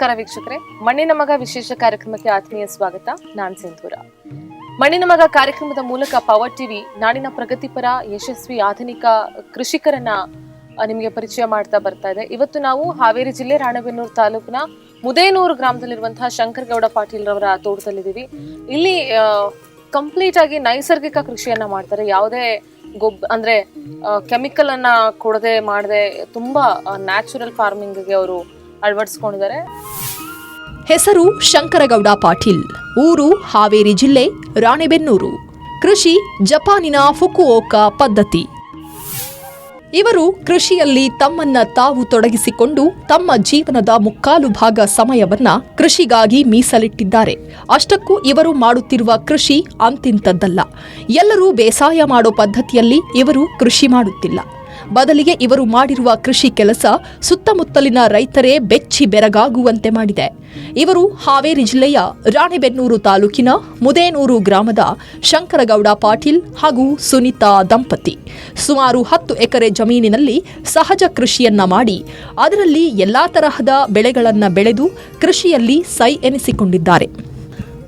ನಮಸ್ಕಾರ ವೀಕ್ಷಕರೇ. ಮಣ್ಣಿನ ಮಗ ವಿಶೇಷ ಕಾರ್ಯಕ್ರಮಕ್ಕೆ ಆತ್ಮೀಯ ಸ್ವಾಗತ. ನಾನ್ ಸಿಂಧೂರ. ಮಣ್ಣಿನ ಮಗ ಕಾರ್ಯಕ್ರಮದ ಮೂಲಕ ಪವರ್ ಟಿವಿ ನಾಡಿನ ಪ್ರಗತಿಪರ ಯಶಸ್ವಿ ಆಧುನಿಕ ಕೃಷಿಕರನ್ನ ನಿಮಗೆ ಪರಿಚಯ ಮಾಡ್ತಾ ಬರ್ತಾ ಇದೆ. ಇವತ್ತು ನಾವು ಹಾವೇರಿ ಜಿಲ್ಲೆ ರಾಣೆಬೆನ್ನೂರು ತಾಲೂಕಿನ ಮುದೇನೂರು ಗ್ರಾಮದಲ್ಲಿರುವಂತಹ ಶಂಕರಗೌಡ ಪಾಟೀಲ್ ರವರ ತೋಟದಲ್ಲಿದ್ದೀವಿ. ಇಲ್ಲಿ ಕಂಪ್ಲೀಟ್ ಆಗಿ ನೈಸರ್ಗಿಕ ಕೃಷಿಯನ್ನ ಮಾಡ್ತಾರೆ. ಯಾವುದೇ ಗೊಬ್ಬ ಅಂದ್ರೆ ಕೆಮಿಕಲ್ ಅನ್ನ ಕೊಡದೆ ಮಾಡದೆ ತುಂಬಾ ನ್ಯಾಚುರಲ್ ಫಾರ್ಮಿಂಗ್ಗೆ ಅವರು ಅಳವಡಿಸ್ಕೊಂಡಿದ್ದಾರೆ. ಹೆಸರು ಶಂಕರಗೌಡ ಪಾಟೀಲ್. ಊರು ಹಾವೇರಿ ಜಿಲ್ಲೆ ರಾಣೆಬೆನ್ನೂರು. ಕೃಷಿ ಜಪಾನಿನ ಫುಕುಓಕ ಪದ್ಧತಿ. ಇವರು ಕೃಷಿಯಲ್ಲಿ ತಮ್ಮನ್ನ ತಾವು ತೊಡಗಿಸಿಕೊಂಡು ತಮ್ಮ ಜೀವನದ ಮುಕ್ಕಾಲು ಭಾಗ ಸಮಯವನ್ನ ಕೃಷಿಗಾಗಿ ಮೀಸಲಿಟ್ಟಿದ್ದಾರೆ. ಅಷ್ಟಕ್ಕೂ ಇವರು ಮಾಡುತ್ತಿರುವ ಕೃಷಿ ಅಂತಿಂತದ್ದಲ್ಲ ಎಲ್ಲರೂ ಬೇಸಾಯ ಮಾಡೋ ಪದ್ಧತಿಯಲ್ಲಿ ಇವರು ಕೃಷಿ ಮಾಡುತ್ತಿಲ್ಲ. ಬದಲಿಗೆ ಇವರು ಮಾಡಿರುವ ಕೃಷಿ ಕೆಲಸ ಸುತ್ತಮುತ್ತಲಿನ ರೈತರೇ ಬೆಚ್ಚಿ ಬೆರಗಾಗುವಂತೆ ಮಾಡಿದೆ. ಇವರು ಹಾವೇರಿ ಜಿಲ್ಲೆಯ ರಾಣೆಬೆನ್ನೂರು ತಾಲೂಕಿನ ಮುದೇನೂರು ಗ್ರಾಮದ ಶಂಕರಗೌಡ ಪಾಟೀಲ್ ಹಾಗೂ ಸುನೀತಾ ದಂಪತಿ. ಸುಮಾರು ಹತ್ತು ಎಕರೆ ಜಮೀನಿನಲ್ಲಿ ಸಹಜ ಕೃಷಿಯನ್ನ ಮಾಡಿ, ಅದರಲ್ಲಿ ಎಲ್ಲಾ ತರಹದ ಬೆಳೆಗಳನ್ನು ಬೆಳೆದು ಕೃಷಿಯಲ್ಲಿ ಸೈ ಎನಿಸಿಕೊಂಡಿದ್ದಾರೆ.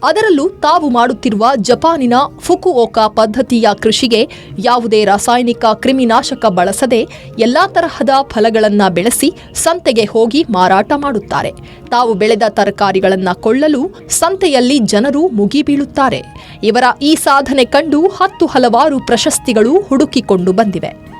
ಅದರಲ್ಲೂ ತಾವು ಮಾಡುತ್ತಿರುವ ಜಪಾನಿನ ಫುಕುಓಕ ಪದ್ಧತಿಯ ಕೃಷಿಗೆ ಯಾವುದೇ ರಾಸಾಯನಿಕ ಕ್ರಿಮಿನಾಶಕ ಬಳಸದೆ ಎಲ್ಲಾ ತರಹದ ಫಲಗಳನ್ನು ಬೆಳೆಸಿ ಸಂತೆಗೆ ಹೋಗಿ ಮಾರಾಟ ಮಾಡುತ್ತಾರೆ. ತಾವು ಬೆಳೆದ ತರಕಾರಿಗಳನ್ನು ಕೊಳ್ಳಲು ಸಂತೆಯಲ್ಲಿ ಜನರು ಮುಗಿಬೀಳುತ್ತಾರೆ ಇವರ ಈ ಸಾಧನೆ ಕಂಡು ಹತ್ತು ಹಲವಾರು ಪ್ರಶಸ್ತಿಗಳು ಹುಡುಕಿಕೊಂಡು ಬಂದಿವೆ.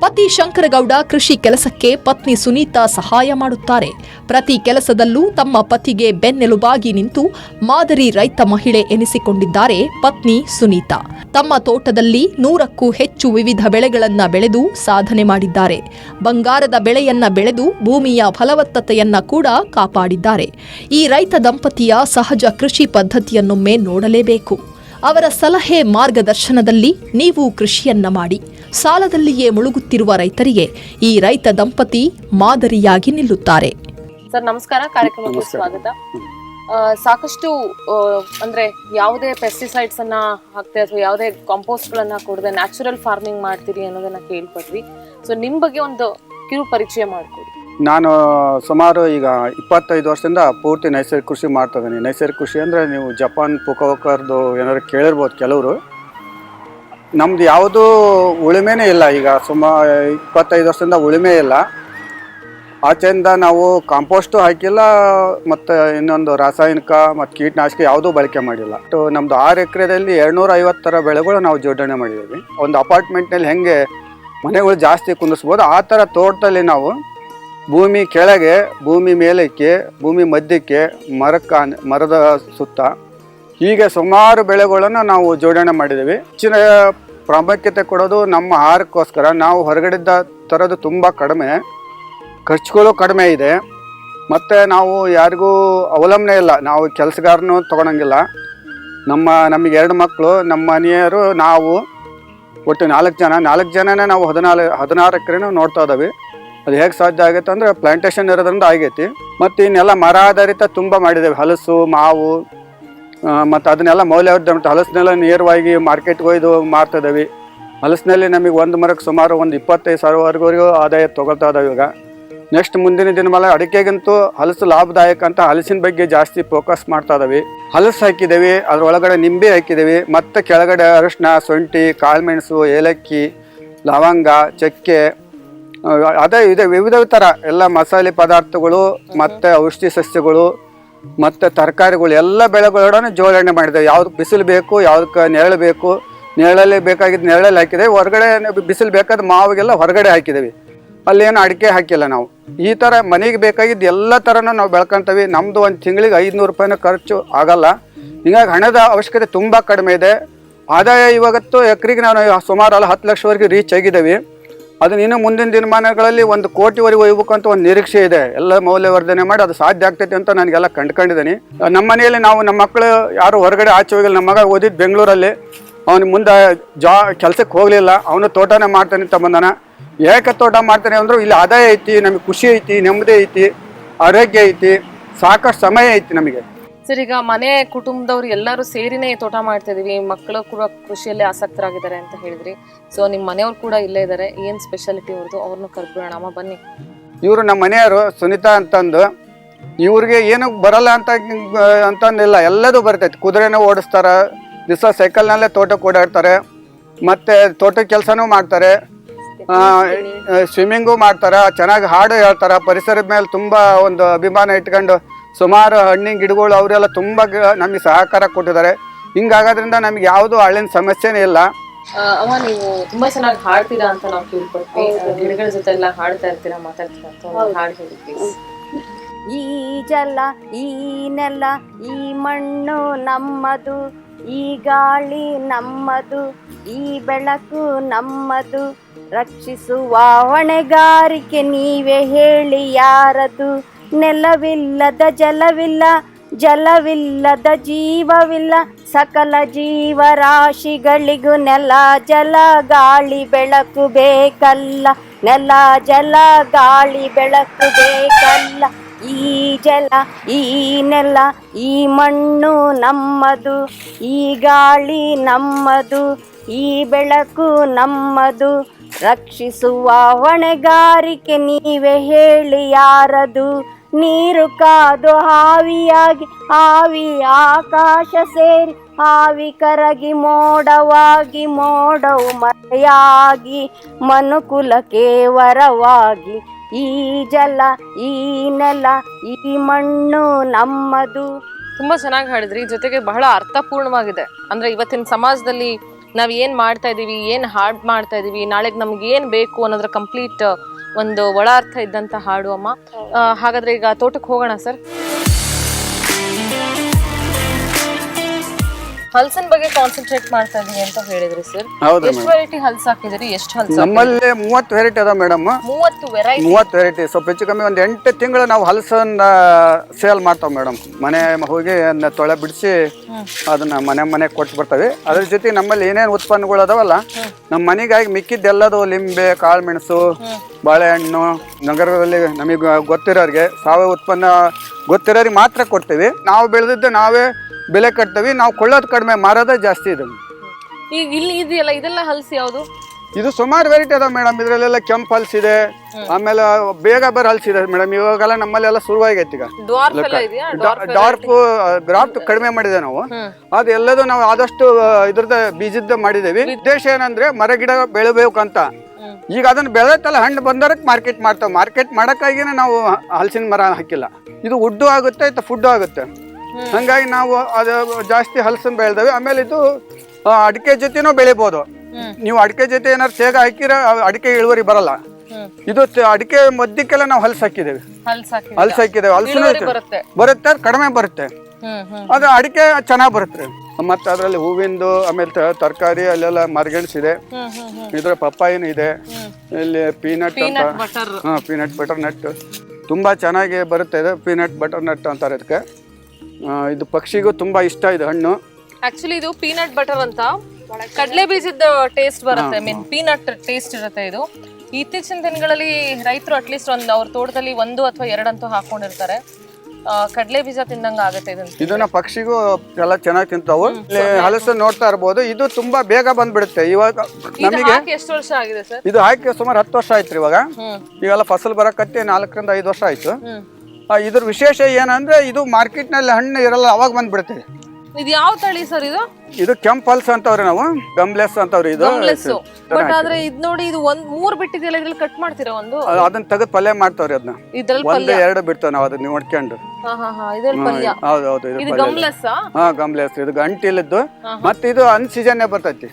ಪತಿ ಶಂಕರಗೌಡ ಕೃಷಿ ಕೆಲಸಕ್ಕೆ ಪತ್ನಿ ಸುನೀತಾ ಸಹಾಯ ಮಾಡುತ್ತಾರೆ. ಪ್ರತಿ ಕೆಲಸದಲ್ಲೂ ತಮ್ಮ ಪತಿಗೆ ಬೆನ್ನೆಲುಬಾಗಿ ನಿಂತು ಮಾದರಿ ರೈತ ಮಹಿಳೆ ಎನಿಸಿಕೊಂಡಿದ್ದಾರೆ ಪತ್ನಿ ಸುನೀತಾ. ತಮ್ಮ ತೋಟದಲ್ಲಿ ನೂರಕ್ಕೂ ಹೆಚ್ಚು ವಿವಿಧ ಬೆಳೆಗಳನ್ನು ಬೆಳೆದು ಸಾಧನೆ ಮಾಡಿದ್ದಾರೆ. ಬಂಗಾರದ ಬೆಳೆಯನ್ನ ಬೆಳೆದು ಭೂಮಿಯ ಫಲವತ್ತತೆಯನ್ನ ಕೂಡ ಕಾಪಾಡಿದ್ದಾರೆ. ಈ ರೈತ ದಂಪತಿಯ ಸಹಜ ಕೃಷಿ ಪದ್ಧತಿಯನ್ನೊಮ್ಮೆ ನೋಡಲೇಬೇಕು. ಅವರ ಸಲಹೆ ಮಾರ್ಗದರ್ಶನದಲ್ಲಿ ನೀವು ಕೃಷಿಯನ್ನ ಮಾಡಿ ಸಾಲದಲ್ಲಿಯೇ ಮುಳುಗುತ್ತಿರುವ ರೈತರಿಗೆ ಈ ರೈತ ದಂಪತಿ ಮಾದರಿಯಾಗಿ ನಿಲ್ಲುತ್ತಾರೆ. ಸರ್ ನಮಸ್ಕಾರ. ಕಾರ್ಯಕ್ರಮಕ್ಕೆ ಸ್ವಾಗತ. ಸಾಕಷ್ಟು ಅಂದ್ರೆ ಯಾವುದೇ ಪೆಸ್ಟಿಸೈಡ್ಸ್ ಅನ್ನ ಹಾಕ್ತೇವೆ ಅಥವಾ ಯಾವುದೇ ಕಾಂಪೋಸ್ಟ್ ಗಳನ್ನ ಕೊಡದೆ ನ್ಯಾಚುರಲ್ ಫಾರ್ಮಿಂಗ್ ಮಾಡ್ತೀರಿ ಅನ್ನೋದನ್ನ ಕೇಳ್ಪಟ್ವಿ. ಸೊ ನಿಮ್ ಬಗ್ಗೆ ಒಂದು ಕಿರು ಪರಿಚಯ ಮಾಡ್ಕೊಡಿ. ನಾನು ಸುಮಾರು ಈಗ ಇಪ್ಪತ್ತೈದು ವರ್ಷದಿಂದ ಪೂರ್ತಿ ನೈಸರ್ಗಿಕ ಕೃಷಿ ಮಾಡ್ತಾ ಇದ್ದೀನಿ. ನೈಸರ್ಗಿಕ ಕೃಷಿ ಅಂದರೆ ನೀವು ಜಪಾನ್ ಪುಕವಕರ್ದು ಏನಾದ್ರು ಕೇಳಿರ್ಬೋದು ಕೆಲವರು. ನಮ್ದು ಯಾವುದೂ ಉಳುಮೆನೇ ಇಲ್ಲ ಈಗ. ಸುಮಾರು ಇಪ್ಪತ್ತೈದು ವರ್ಷದಿಂದ ಉಳುಮೆ ಇಲ್ಲ. ಆಚೆಯಿಂದ ನಾವು ಕಾಂಪೋಸ್ಟು ಹಾಕಿಲ್ಲ, ಮತ್ತು ಇನ್ನೊಂದು ರಾಸಾಯನಿಕ ಮತ್ತು ಕೀಟನಾಶಕ ಯಾವುದೂ ಬಳಕೆ ಮಾಡಿಲ್ಲ. ಟು ನಮ್ಮದು ಆರು ಎಕರೆದಲ್ಲಿ ಎರಡುನೂರ ಐವತ್ತರ ಬೆಳೆಗಳು ನಾವು ಜೋಡಣೆ ಮಾಡಿದ್ದೀವಿ. ಒಂದು ಅಪಾರ್ಟ್ಮೆಂಟ್ನಲ್ಲಿ ಹೆಂಗೆ ಮನೆಗಳು ಜಾಸ್ತಿ ಕುಂದಿಸ್ಬೋದು, ಆ ಥರ ತೋಟದಲ್ಲಿ ನಾವು ಭೂಮಿ ಕೆಳಗೆ, ಭೂಮಿ ಮೇಲಕ್ಕೆ, ಭೂಮಿ ಮಧ್ಯಕ್ಕೆ, ಮರಕ್ಕ, ಮರದ ಸುತ್ತ. ಹೀಗೆ ಸುಮಾರು ಬೆಳೆಗಳನ್ನು ನಾವು ಜೋಡಣೆ ಮಾಡಿದ್ದೀವಿ. ಹೆಚ್ಚಿನ ಪ್ರಾಮುಖ್ಯತೆ ಕೊಡೋದು ನಮ್ಮ ಆಹಾರಕ್ಕೋಸ್ಕರ. ನಾವು ಹೊರಗಡೆದ ತರೋದು ತುಂಬ ಕಡಿಮೆ. ಖರ್ಚುಗಳು ಕಡಿಮೆ ಇದೆ. ಮತ್ತು ನಾವು ಯಾರಿಗೂ ಅವಲಂಬನೆ ಇಲ್ಲ. ನಾವು ಕೆಲಸಗಾರನೂ ತೊಗೊಳಂಗಿಲ್ಲ. ನಮ್ಮ, ನಮಗೆ ಎರಡು ಮಕ್ಕಳು, ನಮ್ಮ ಮನೆಯವರು ನಾವು ಒಟ್ಟು ನಾಲ್ಕು ಜನ. ನಾಲ್ಕು ಜನನೇ ನಾವು ಹದಿನಾಲ್ಕು ಹದಿನಾರು ಎಕರೆನೂ ನೋಡ್ತಾ ಇದ್ದೀವಿ. ಅದು ಹೇಗೆ ಸಾಧ್ಯ ಆಗೈತೆ ಅಂದರೆ ಪ್ಲಾಂಟೇಶನ್ ಇರೋದ್ರಿಂದ ಆಗೈತಿ. ಮತ್ತು ಇನ್ನೆಲ್ಲ ಮರ ಆಧಾರಿತ ತುಂಬ ಮಾಡಿದ್ದೇವೆ. ಹಲಸು, ಮಾವು ಮತ್ತು ಅದನ್ನೆಲ್ಲ ಮೌಲ್ಯವರ್ಧನೆ ಮತ್ತು ಹಲಸಿನೆಲ್ಲ ನೇರವಾಗಿ ಮಾರ್ಕೆಟ್ಗೆ ಒಯ್ದು ಮಾರ್ತಿದ್ದೀವಿ ಹಲಸಿನಲ್ಲಿ ನಮಗೆ ಒಂದು ಮರಕ್ಕೆ ಸುಮಾರು ಒಂದು ಇಪ್ಪತ್ತೈದು ಸಾವಿರವರೆಗೂ ಆದಾಯ ತೊಗೊಳ್ತಾ ಇದಾವೆ ಇವಾಗ. ನೆಕ್ಸ್ಟ್ ಮುಂದಿನ ದಿನ ಮೇಲೆ ಅಡಿಕೆಗಂತೂ ಹಲಸು ಲಾಭದಾಯಕ ಅಂತ ಹಲಸಿನ ಬಗ್ಗೆ ಜಾಸ್ತಿ ಫೋಕಸ್ ಮಾಡ್ತಾ ಇದ್ದಾವೆ. ಹಲಸು ಹಾಕಿದ್ದೀವಿ, ಅದ್ರೊಳಗಡೆ ನಿಂಬೆ ಹಾಕಿದ್ದೀವಿ, ಮತ್ತು ಕೆಳಗಡೆ ಅರಿಶಿನ ಶುಂಠಿ, ಕಾಳುಮೆಣಸು, ಏಲಕ್ಕಿ, ಲವಂಗ, ಚಕ್ಕೆ ಅದೇ ಇದೆ, ವಿವಿಧ ಥರ ಎಲ್ಲ ಮಸಾಲೆ ಪದಾರ್ಥಗಳು, ಮತ್ತು ಔಷಧಿ ಸಸ್ಯಗಳು, ಮತ್ತು ತರಕಾರಿಗಳು, ಎಲ್ಲ ಬೆಳೆಗಳೊಡನೆ ಜೋಡಣೆ ಮಾಡಿದೆ ಯಾವ್ದು ಬಿಸಿಲು ಬೇಕು, ಯಾವ್ದಕ್ಕೆ ನೆರಳು ಬೇಕು, ನೆರಳಲ್ಲಿ ಬೇಕಾಗಿದ್ದು ನೆರಳಲ್ಲಿ ಹಾಕಿದೆ. ಹೊರಗಡೆ ಬಿಸಿಲು ಬೇಕಾದ ಮಾವಿಗೆಲ್ಲ ಹೊರಗಡೆ ಹಾಕಿದ್ದೇವೆ. ಅಲ್ಲೇನು ಅಡಿಕೆ ಹಾಕಿಲ್ಲ ನಾವು. ಈ ಥರ ಮನೆಗೆ ಬೇಕಾಗಿದ್ದು ಎಲ್ಲ ಥರನೂ ನಾವು ಬೆಳ್ಕೊತೀವಿ. ನಮ್ಮದು ಒಂದು ತಿಂಗಳಿಗೆ ಐದುನೂರು ರೂಪಾಯಿನ ಖರ್ಚು ಆಗಲ್ಲ. ಹೀಗಾಗಿ ಹಣದ ಅವಶ್ಯಕತೆ ತುಂಬ ಕಡಿಮೆ ಇದೆ. ಆದಾಯ ಇವಾಗತ್ತು ಎಕರೆಗೆ ನಾನು ಸುಮಾರು ಅಲ್ಲ ಹತ್ತು ಲಕ್ಷವರೆಗೆ ರೀಚ್ ಆಗಿದ್ದೇವೆ. ಅದನ್ನ ಇನ್ನು ಮುಂದಿನ ದಿನಮಾನಗಳಲ್ಲಿ ಒಂದು ಕೋಟಿವರೆಗೆ ಒಯ್ಬೇಕು ಅಂತ ಒಂದು ನಿರೀಕ್ಷೆ ಇದೆ. ಎಲ್ಲ ಮೌಲ್ಯವರ್ಧನೆ ಮಾಡಿ ಅದು ಸಾಧ್ಯ ಆಗ್ತೈತೆ ಅಂತ ನನಗೆಲ್ಲ ಕಂಡ್ಕೊಂಡಿದ್ದೀನಿ. ನಮ್ಮ ಮನೆಯಲ್ಲಿ ನಾವು ನಮ್ಮ ಮಕ್ಕಳು ಯಾರು ಹೊರಗಡೆ ಆಚೆ ಹೋಗಿಲ್ಲ. ನಮ್ಮ ಮಗ ಓದಿದ್ದು ಬೆಂಗಳೂರಲ್ಲಿ. ಅವನು ಮುಂದೆ ಜಾ ಕೆಲಸಕ್ಕೆ ಹೋಗಲಿಲ್ಲ. ಅವನು ತೋಟನೇ ಮಾಡ್ತಾನೆ ಬಂದಾನ ಏಕೆ ತೋಟ ಮಾಡ್ತಾನೆ ಅಂದ್ರು ಇಲ್ಲಿ ಆದಾಯ ಐತಿ, ನಮಗೆ ಖುಷಿ ಐತಿ, ನೆಮ್ಮದಿ ಐತಿ, ಆರೋಗ್ಯ ಐತಿ, ಸಾಕಷ್ಟು ಸಮಯ ಐತಿ ನಮಗೆ. ಸರ್ ಈಗ ಮನೆ ಕುಟುಂಬದವ್ರು ಎಲ್ಲರೂ ಸೇರಿನೇ ತೋಟ ಮಾಡ್ತಾ ಇದೀವಿ. ಮಕ್ಕಳು ಕೂಡ ಕೃಷಿಯಲ್ಲಿ ಆಸಕ್ತರಾಗಿದ್ದಾರೆ ಅಂತ ಹೇಳಿದ್ರಿ. ಸೊ ನಿಮ್ಮ ಮನೆಯವ್ರು ಕೂಡ ಇಲ್ಲೇ ಇದ್ದಾರೆ ಏನ್ ಸ್ಪೆಷಾಲಿಟಿ ಅವ್ರದ್ದು? ಅವ್ರನ್ನ ಕರ್ಬಿಡೋಣ ಅಮ್ಮ ಬನ್ನಿ. ಇವರು ನಮ್ಮ ಮನೆಯವರು ಸುನೀತಾ ಅಂತಂದು. ಇವ್ರಿಗೆ ಏನು ಬರಲ್ಲ ಅಂತ ಅಂತಂದಿಲ್ಲ. ಎಲ್ಲದೂ ಬರ್ತೈತಿ. ಕುದುರೆನೂ ಓಡಿಸ್ತಾರೆ. ದಿವಸ ಸೈಕಲ್ನಲ್ಲೇ ತೋಟಕ್ಕೆ ಓಡಾಡ್ತಾರೆ. ಮತ್ತೆ ತೋಟದ ಕೆಲಸನೂ ಮಾಡ್ತಾರೆ. ಸ್ವಿಮ್ಮಿಂಗು ಮಾಡ್ತಾರೆ. ಚೆನ್ನಾಗಿ ಹಾಡು ಹೇಳ್ತಾರೆ. ಪರಿಸರದ ಮೇಲೆ ತುಂಬ ಒಂದು ಅಭಿಮಾನ ಇಟ್ಕೊಂಡು ಸುಮಾರು ಹಣ್ಣಿನ ಗಿಡಗಳು ಅವರೆಲ್ಲ ತುಂಬ ಗ- ನಮಗೆ ಸಹಕಾರ ಕೊಟ್ಟಿದ್ದಾರೆ. ಹಿಂಗಾಗೋದ್ರಿಂದ ನಮ್ಗೆ ಯಾವುದು ಹಳ್ಳಿನ ಸಮಸ್ಯೆನೇ ಇಲ್ಲ. ಅಮ್ಮ ನೀವು ತುಂಬಾ ಚೆನ್ನಾಗಿ ಹಾಡ್ತೀರಾ ಅಂತ ನಾವು ಕೇಳ್ಕೊಟ್ವಿ. ಗಿಡಗಳ ಜೊತೆ ಎಲ್ಲ ಹಾಡ್ತಾ ಇರ್ತೀರಾ ಮಾತಾಡ್ತೀರಾ ಅಂತ ಒಂದು ಹಾಡು ಹೇಳಿ ಪ್ಲೀಸ್ ಈ ಜಲ ಈ ನೆಲ ಈ ಮಣ್ಣು ನಮ್ಮದು ಈ ಗಾಳಿ ನಮ್ಮದು ಈ ಬೆಳಕು ನಮ್ಮದು. ರಕ್ಷಿಸುವ ಹೊಣೆಗಾರಿಕೆ ನೀವೇ ಹೇಳಿ ಯಾರದು? ನೆಲವಿಲ್ಲದ ಜಲವಿಲ್ಲ, ಜಲವಿಲ್ಲದ ಜೀವವಿಲ್ಲ, ಸಕಲ ಜೀವರಾಶಿಗಳಿಗೂ ನೆಲ ಜಲ ಗಾಳಿ ಬೆಳಕು ಬೇಕಲ್ಲ, ನೆಲ ಜಲ ಗಾಳಿ ಬೆಳಕು ಬೇಕಲ್ಲ. ಈ ಜಲ, ಈ ನೆಲ, ಈ ಮಣ್ಣು ನಮ್ಮದು, ಈ ಗಾಳಿ ನಮ್ಮದು, ಈ ಬೆಳಕು ನಮ್ಮದು. ರಕ್ಷಿಸುವ ಹೊಣೆಗಾರಿಕೆ ನೀವೇ ಹೇಳಿ ಯಾರದು? ನೀರು ಕಾದು ಹಾವಿಯಾಗಿ, ಹಾವಿ ಆಕಾಶ ಸೇರಿ, ಹಾವಿ ಕರಗಿ ಮೋಡವಾಗಿ, ಮೋಡವು ಮರೆಯಾಗಿ ಮನುಕುಲಕ್ಕೆ ವರವಾಗಿ. ಈ ಜಲ, ಈ ನೆಲ, ಈ ಮಣ್ಣು ನಮ್ಮದು. ತುಂಬಾ ಚೆನ್ನಾಗಿ ಹಾಡಿದ್ರಿ. ಜೊತೆಗೆ ಬಹಳ ಅರ್ಥಪೂರ್ಣವಾಗಿದೆ. ಅಂದ್ರೆ ಇವತ್ತಿನ ಸಮಾಜದಲ್ಲಿ ನಾವ್ ಏನ್ ಮಾಡ್ತಾ ಇದೀವಿ, ಏನ್ ಹಾಡ್ ಮಾಡ್ತಾ ಇದೀವಿ, ನಾಳೆಗ್ ನಮ್ಗೆ ಏನ್ ಬೇಕು ಅನ್ನೋದ್ರ ಕಂಪ್ಲೀಟ್ ಒಂದು ಒಳ ಅರ್ಥ ಇದ್ದಂತ ಹಾಡು ಅಮ್ಮ. ಹಾಗಾದ್ರೆ ಈಗ ತೋಟಕ್ಕೆ ಹೋಗೋಣ ಸರ್. ಹಲ್ಸನ್ ಬಗ್ಗೆ ಕಾನ್ಸಂಟ್ರೇಟ್ ಮಾಡ್ತಾ ಇದೀವಿ ಅಂತ ಹೇಳಿದ್ರಿ ಸರ್ ಹೌದು ಎಷ್ಟು ವೆರೈಟಿ ಹಲ್ಸ್ ಹಾಕಿದಿರಿ ಎಷ್ಟು ಹಲ್ಸ್ ನಮ್ಮಲ್ಲಿ ಮೂವತ್ತು ವೆರೈಟಿ ಅದಾವ ಮೇಡಮ್ ಮೂವತ್ತು ವೆರೈಟಿ ಮೂವತ್ತು ವೆರೈಟಿ ಸ್ವಲ್ಪ ಹೆಚ್ಚು ಕಮ್ಮಿ ಒಂದು ಎಂಟು ತಿಂಗಳು ನಾವು ಹಲಸನ್ನ ಸೇಲ್ ಮಾಡ್ತಾವೆ ಮೇಡಮ್ ಮನೆ ಹೋಗಿ ಅದನ್ನ ತೊಳೆ ಬಿಡಿಸಿ ಅದನ್ನ ಮನೆ ಮನೆ ಕೊಟ್ಟು ಬರ್ತವೆ ಅದ್ರ ಜೊತೆ ನಮ್ಮಲ್ಲಿ ಏನೇನು ಉತ್ಪನ್ನಗಳು ಅದಾವಲ್ಲ ನಮ್ಮ ಮನೆಗಾಗಿ ಮಿಕ್ಕಿದ್ದೆಲ್ಲದು ಲಿಂಬೆ ಕಾಳುಮೆಣಸು ಬಾಳೆಹಣ್ಣು ನಗರದಲ್ಲಿ ನಮಗೆ ಗೊತ್ತಿರೋರಿಗೆ ಸಾವಯವ ಉತ್ಪನ್ನ ಗೊತ್ತಿರೋರಿಗೆ ಮಾತ್ರ ಕೊಡ್ತೀವಿ. ನಾವು ಬೆಳೆದಿದ್ದು ನಾವೇ ಬೆಲೆ ಕಟ್ತೀವಿ ನಾವು ಕೊಳ್ಳೋದು ಕಡಿಮೆ ಮಾರೋದೇ ಜಾಸ್ತಿ ಇದೆ. ಈಗ ಇಲ್ಲಿ ಇದೆಯಲ್ಲ ಇದೆಲ್ಲ ಹಲ್ಸ್ ಯಾವುದು? ಇದು ಸುಮಾರು ವೆರೈಟಿ ಅದಾವ ಮೇಡಮ್. ಇದರಲ್ಲೆಲ್ಲ ಕೆಂಪು ಹಲ್ಸ್ ಇದೆ ಆಮೇಲೆ ಬೇಗ ಬರೋ ಹಲ್ಸ್ ಇದೆ ಮೇಡಮ್. ಇವಾಗೆಲ್ಲ ನಮ್ಮಲ್ಲೆಲ್ಲ ಶುರುವಾಗೈತೆ ಈಗ. ಡಾರ್ಪ್ ಗ್ರಾಫ್ಟ್ ಕಡಿಮೆ ಮಾಡಿದೆ ನಾವು. ಅದು ಎಲ್ಲದೂ ನಾವು ಆದಷ್ಟು ಇದ್ರದ ಬೀಜದ ಮಾಡಿದೇವಿ. ಉದ್ದೇಶ ಏನಂದ್ರೆ ಮರ ಗಿಡ ಬೆಳಿಬೇಕು ಅಂತ ಈಗ ಅದನ್ನ ಬೆಳೆತಲ್ಲ ಹಣ್ಣು ಬಂದರಕ್ಕೆ ಮಾರ್ಕೆಟ್ ಮಾಡ್ತಾವೆ. ಮಾರ್ಕೆಟ್ ಮಾಡೋಕ್ಕಾಗಿನ ನಾವು ಹಲಸಿನ ಮರ ಹಾಕಿಲ್ಲ. ಇದು ಉಡ್ಡು ಆಗುತ್ತೆ ಇದು ಫುಡ್ಡು ಆಗುತ್ತೆ. ಹಂಗಾಗಿ ನಾವು ಅದು ಜಾಸ್ತಿ ಹಲಸನ್ ಬೆಳೆದವೆ ಆಮೇಲೆ ಇದು ಅಡಿಕೆ ಜೊತೆನೂ ಬೆಳಿಬೋದು. ನೀವು ಅಡಿಕೆ ಜೊತೆ ಏನಾದ್ರು ಸೇಗ ಹಾಕಿರ ಅಡಿಕೆ ಇಳುವರಿ ಬರಲ್ಲ. ಇದು ಅಡಿಕೆ ಮಧ್ಯಕ್ಕೆಲ್ಲ ನಾವು ಹಲ್ಸ್ ಹಾಕಿದ್ದೇವೆ. ಹಲ್ಸ್ ಹಾಕಿ ಹಲ್ಸ್ ಹಾಕಿದ್ದೇವೆ. ಹಲ್ಸು ಇಳುವರಿ ಬರುತ್ತೆ. ಕಡಿಮೆ ಬರುತ್ತೆ. ಅದು ಅಡಿಕೆ ಚೆನ್ನಾಗಿ ಬರುತ್ತೆ. ಮತ್ತೆ ಅದರಲ್ಲಿ ಹೂವಿಂದು ಆಮೇಲೆ ತರಕಾರಿ ಅಲ್ಲೆಲ್ಲ ಮರ್ಗೆಣ್ಸ್ ಇದೆ. ಇದ್ರ ಪಪ್ಪಾಯಿನ ಇದೆ. ಇಲ್ಲಿ ಪೀನಟ್ ಅಂತ. ಪೀನಟ್ ಬಟರ್ ಹಾ ಪೀನಟ್ ಬಟರ್ ನಟ್ ತುಂಬಾ ಚೆನ್ನಾಗಿ ಬರುತ್ತೆ ಇದು ಪೀನಟ್ ಬಟರ್ ನಟ್ ಅಂತಾರೆ ಇದಕ್ಕೆ. ಇದು ಪಕ್ಷಿಗೂ ತುಂಬಾ ಇಷ್ಟ ಇದು ಹಣ್ಣು. ಆಕ್ಚುಲಿ ಇದು ಪೀನಟ್ ಬಟರ್ ಅಂತ. ಕಡಲೆ ಬೀಜದ ಟೇಸ್ಟ್ ಬರುತ್ತೆ. ಮೀನ್ ಪೀನಟ್ ಟೇಸ್ಟ್ ಇರುತ್ತೆ ಇದು. ಇತ್ತೀಚಿನ ದಿನಗಳಲ್ಲಿ ರೈತರು ಅಟ್ಲೀಸ್ಟ್ ಒಂದು ಅವ್ರ ತೋಟದಲ್ಲಿ ಒಂದು ಅಥವಾ ಎರಡಂತೂ ಹಾಕೊಂಡಿರ್ತಾರೆ. ಕಡಲೆ ಬೀಜ ತಿಂದಂಗ ಆಗುತ್ತೆ ಇದನ್ನ ಇದನ್ನ ಪಕ್ಷಿಗೂ ಎಲ್ಲ ಚೆನ್ನಾಗಿ ತಿಂತಾವು. ಇಲ್ಲಿ ಹಲಸು ನೋಡ್ತಾ ಇರ್ಬೋದು. ಇದು ತುಂಬಾ ಬೇಗ ಬಂದ್ಬಿಡುತ್ತೆ. ಇವಾಗ ಇದು ನಮಗೆ ಹಾಕಿ ಎಷ್ಟು ವರ್ಷ ಆಗಿದೆ ಸರ್? ಇದು ಹಾಕಿ ಸುಮಾರು ಹತ್ತು ವರ್ಷ ಆಯ್ತು ಇವಾಗ. ಹ್ಮ್. ಇವೆಲ್ಲ ಫಸಲು ಬರಕತ್ತೆ ನಾಲ್ಕರಿಂದ ಐದು ವರ್ಷ ಆಯ್ತು. ಹ್ಮ್. ಆ, ಇದ್ರ ವಿಶೇಷ ಏನಂದ್ರೆ ಇದು ಮಾರ್ಕೆಟ್ನಲ್ಲಿ ಹಣ್ಣು ಇರಲ್ಲ ಅವಾಗ ಬಂದ್ಬಿಡುತ್ತೆ. ಇದು ಯಾವ ತಳಿ ಸರ್ ಇದು? ಇದು ಕೆಂಪ್ ಹಲ್ಸ್ ಅಂತವ್ರಿ ನಾವು ಗಮ್ಲೆಸ್ ಅಂತವ್ರಿ ಇದು. ಗಮ್ಲೆಸ್ ಬಟ್ ಆದ್ರೆ ಇದ್ ನೋಡಿ ಇದು ಒಂದ್ ಮೂರ್ ಬಿಟ್ಟಿದೆಯಲ್ಲ ಇದ್ರಲ್ಲಿ ಕಟ್ ಮಾಡ್ತೀರಾ ಒಂದು? ಅದು ಅದನ್ನ ತೆಗೆದು ಪಲ್ಯ ಮಾಡ್ತಾವ್ರಿ ಅದನ್ನ ಇದ್ರಲ್ಲಿ ಒಂದು ಎರಡು ಬಿಡ್ತಾವ ನಾವು ಅದನ್ನ ನೋಡ್ಕೊಂಡು ಹಾ ಹಾ ಹಾ ಇದ್ರಲ್ಲಿ ಪಲ್ಯ. ಹೌದು ಹೌದು ಇದು ಇದು ಪಲ್ಯ ಗಮ್ಲೆಸ್ ಹಾ ಗಮ್ಲೆಸ್ ಇದು ಗಂಟಿಲಿದ್ದು. ಮತ್ತೆ ಇದು ಅನ್ ಸೀಸನ್ ಬರ್ತೈತಿ.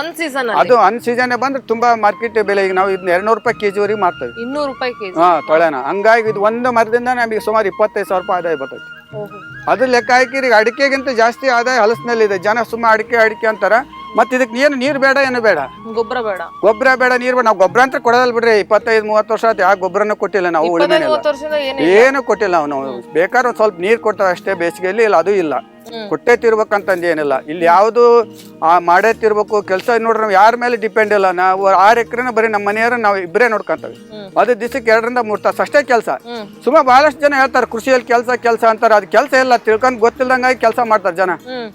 ಅನ್ ಸೀಸನ್ ಅದು ಅನ್ ಸೀಸನ್ ಬಂದ್ರೆ ತುಂಬಾ ಮಾರ್ಕೆಟ್ ಬೆಲೆ. ಈಗ ನಾವು ಇದನ್ನ ಎರಡ್ನೂರು ರೂಪಾಯಿ ಕೆಜಿ ವರೆಗೆ ಮಾರ್ತೇವೆ. ಇನ್ನೂರು ರೂಪಾಯಿ ಕೆಜಿ? ಹಾ ತೊಳೆನ. ಹಂಗಾಗಿ ಇದು ಒಂದು ಮರದಿಂದ ನಮಗೆ ಸುಮಾರು ಇಪ್ಪತ್ತೈದು ಸಾವಿರ ರೂಪಾಯಿ ಆದಾಯ ಬರ್ತೈತಿ. ಅದು ಲೆಕ್ಕ ಹಾಕಿರಿ ಅಡಿಕೆಗಿಂತ ಜಾಸ್ತಿ ಆದಾಯ ಹಲಸಿನಲ್ಲಿದೆ. ಜನ ಸುಮ್ಮ ಅಡಿಕೆ ಅಡಿಕೆ ಅಂತಾರ. ಮತ್ತೆ ಇದಕ್ಕೆ ಏನು ನೀರು ಬೇಡ ಏನು ಬೇಡ? ಗೊಬ್ಬರ ಬೇಡ. ಗೊಬ್ಬರ ಬೇಡ ನೀರು ಬೇಡ. ನಾವು ಗೊಬ್ಬರ ಅಂತ ಕೊಡೋದಲ್ಲ ಬಿಡ್ರಿ. ಇಪ್ಪತ್ತೈದು ಮೂವತ್ತು ವರ್ಷ ಆಯ್ತು. ಯಾವ ಗೊಬ್ಬರನೂ ಕೊಟ್ಟಿಲ್ಲ ನಾವು ಏನೇ ಕೊಟ್ಟಿಲ್ಲ ನಾವು. ಬೇಕಾದ್ರೂ ಒಂದ್ ಸ್ವಲ್ಪ ನೀರು ಕೊಡ್ತಾವೆ ಅಷ್ಟೇ. ಬೇಸಿಗೆಯಲ್ಲಿ ಇಲ್ಲ ಅದು ಇಲ್ಲ. ಕೊಟ್ಟೇ ತಿರ್ಬೇಕಂತಂದು ಏನಿಲ್ಲ. ಇಲ್ಲಿ ಯಾವುದು ಆ ಮಾಡೇ ತಿರ್ಬೇಕು ಕೆಲಸ ನೋಡ್ರಿ ನಾವು ಯಾರ ಮೇಲೆ ಡಿಪೆಂಡ್ ಇಲ್ಲ. ನಾವು ಆರು ಎಕರೆನ ಬರೀ ನಮ್ಮ ಮನೆಯವ್ರ ನಾವು ಇಬ್ಬರೇ ನೋಡ್ಕೊಂತೀವಿ. ಅದು ದಿವಸಕ್ಕೆ ಎರಡರಿಂದ ಮೂರು ತಾಸು ಅಷ್ಟೇ ಕೆಲಸ. ಸುಮಾರು ಸುಮ್ಮ ಬಹಳಷ್ಟು ಜನ ಹೇಳ್ತಾರೆ ಕೃಷಿಯಲ್ಲಿ ಕೆಲಸ ಕೆಲಸ ಅಂತಾರೆ. ಅದು ಕೆಲಸ ಇಲ್ಲ ತಿಳ್ಕೊಂಡು ಗೊತ್ತಿಲ್ದಂಗಾಗಿ ಕೆಲಸ ಮಾಡ್ತಾರೆ ಜನ.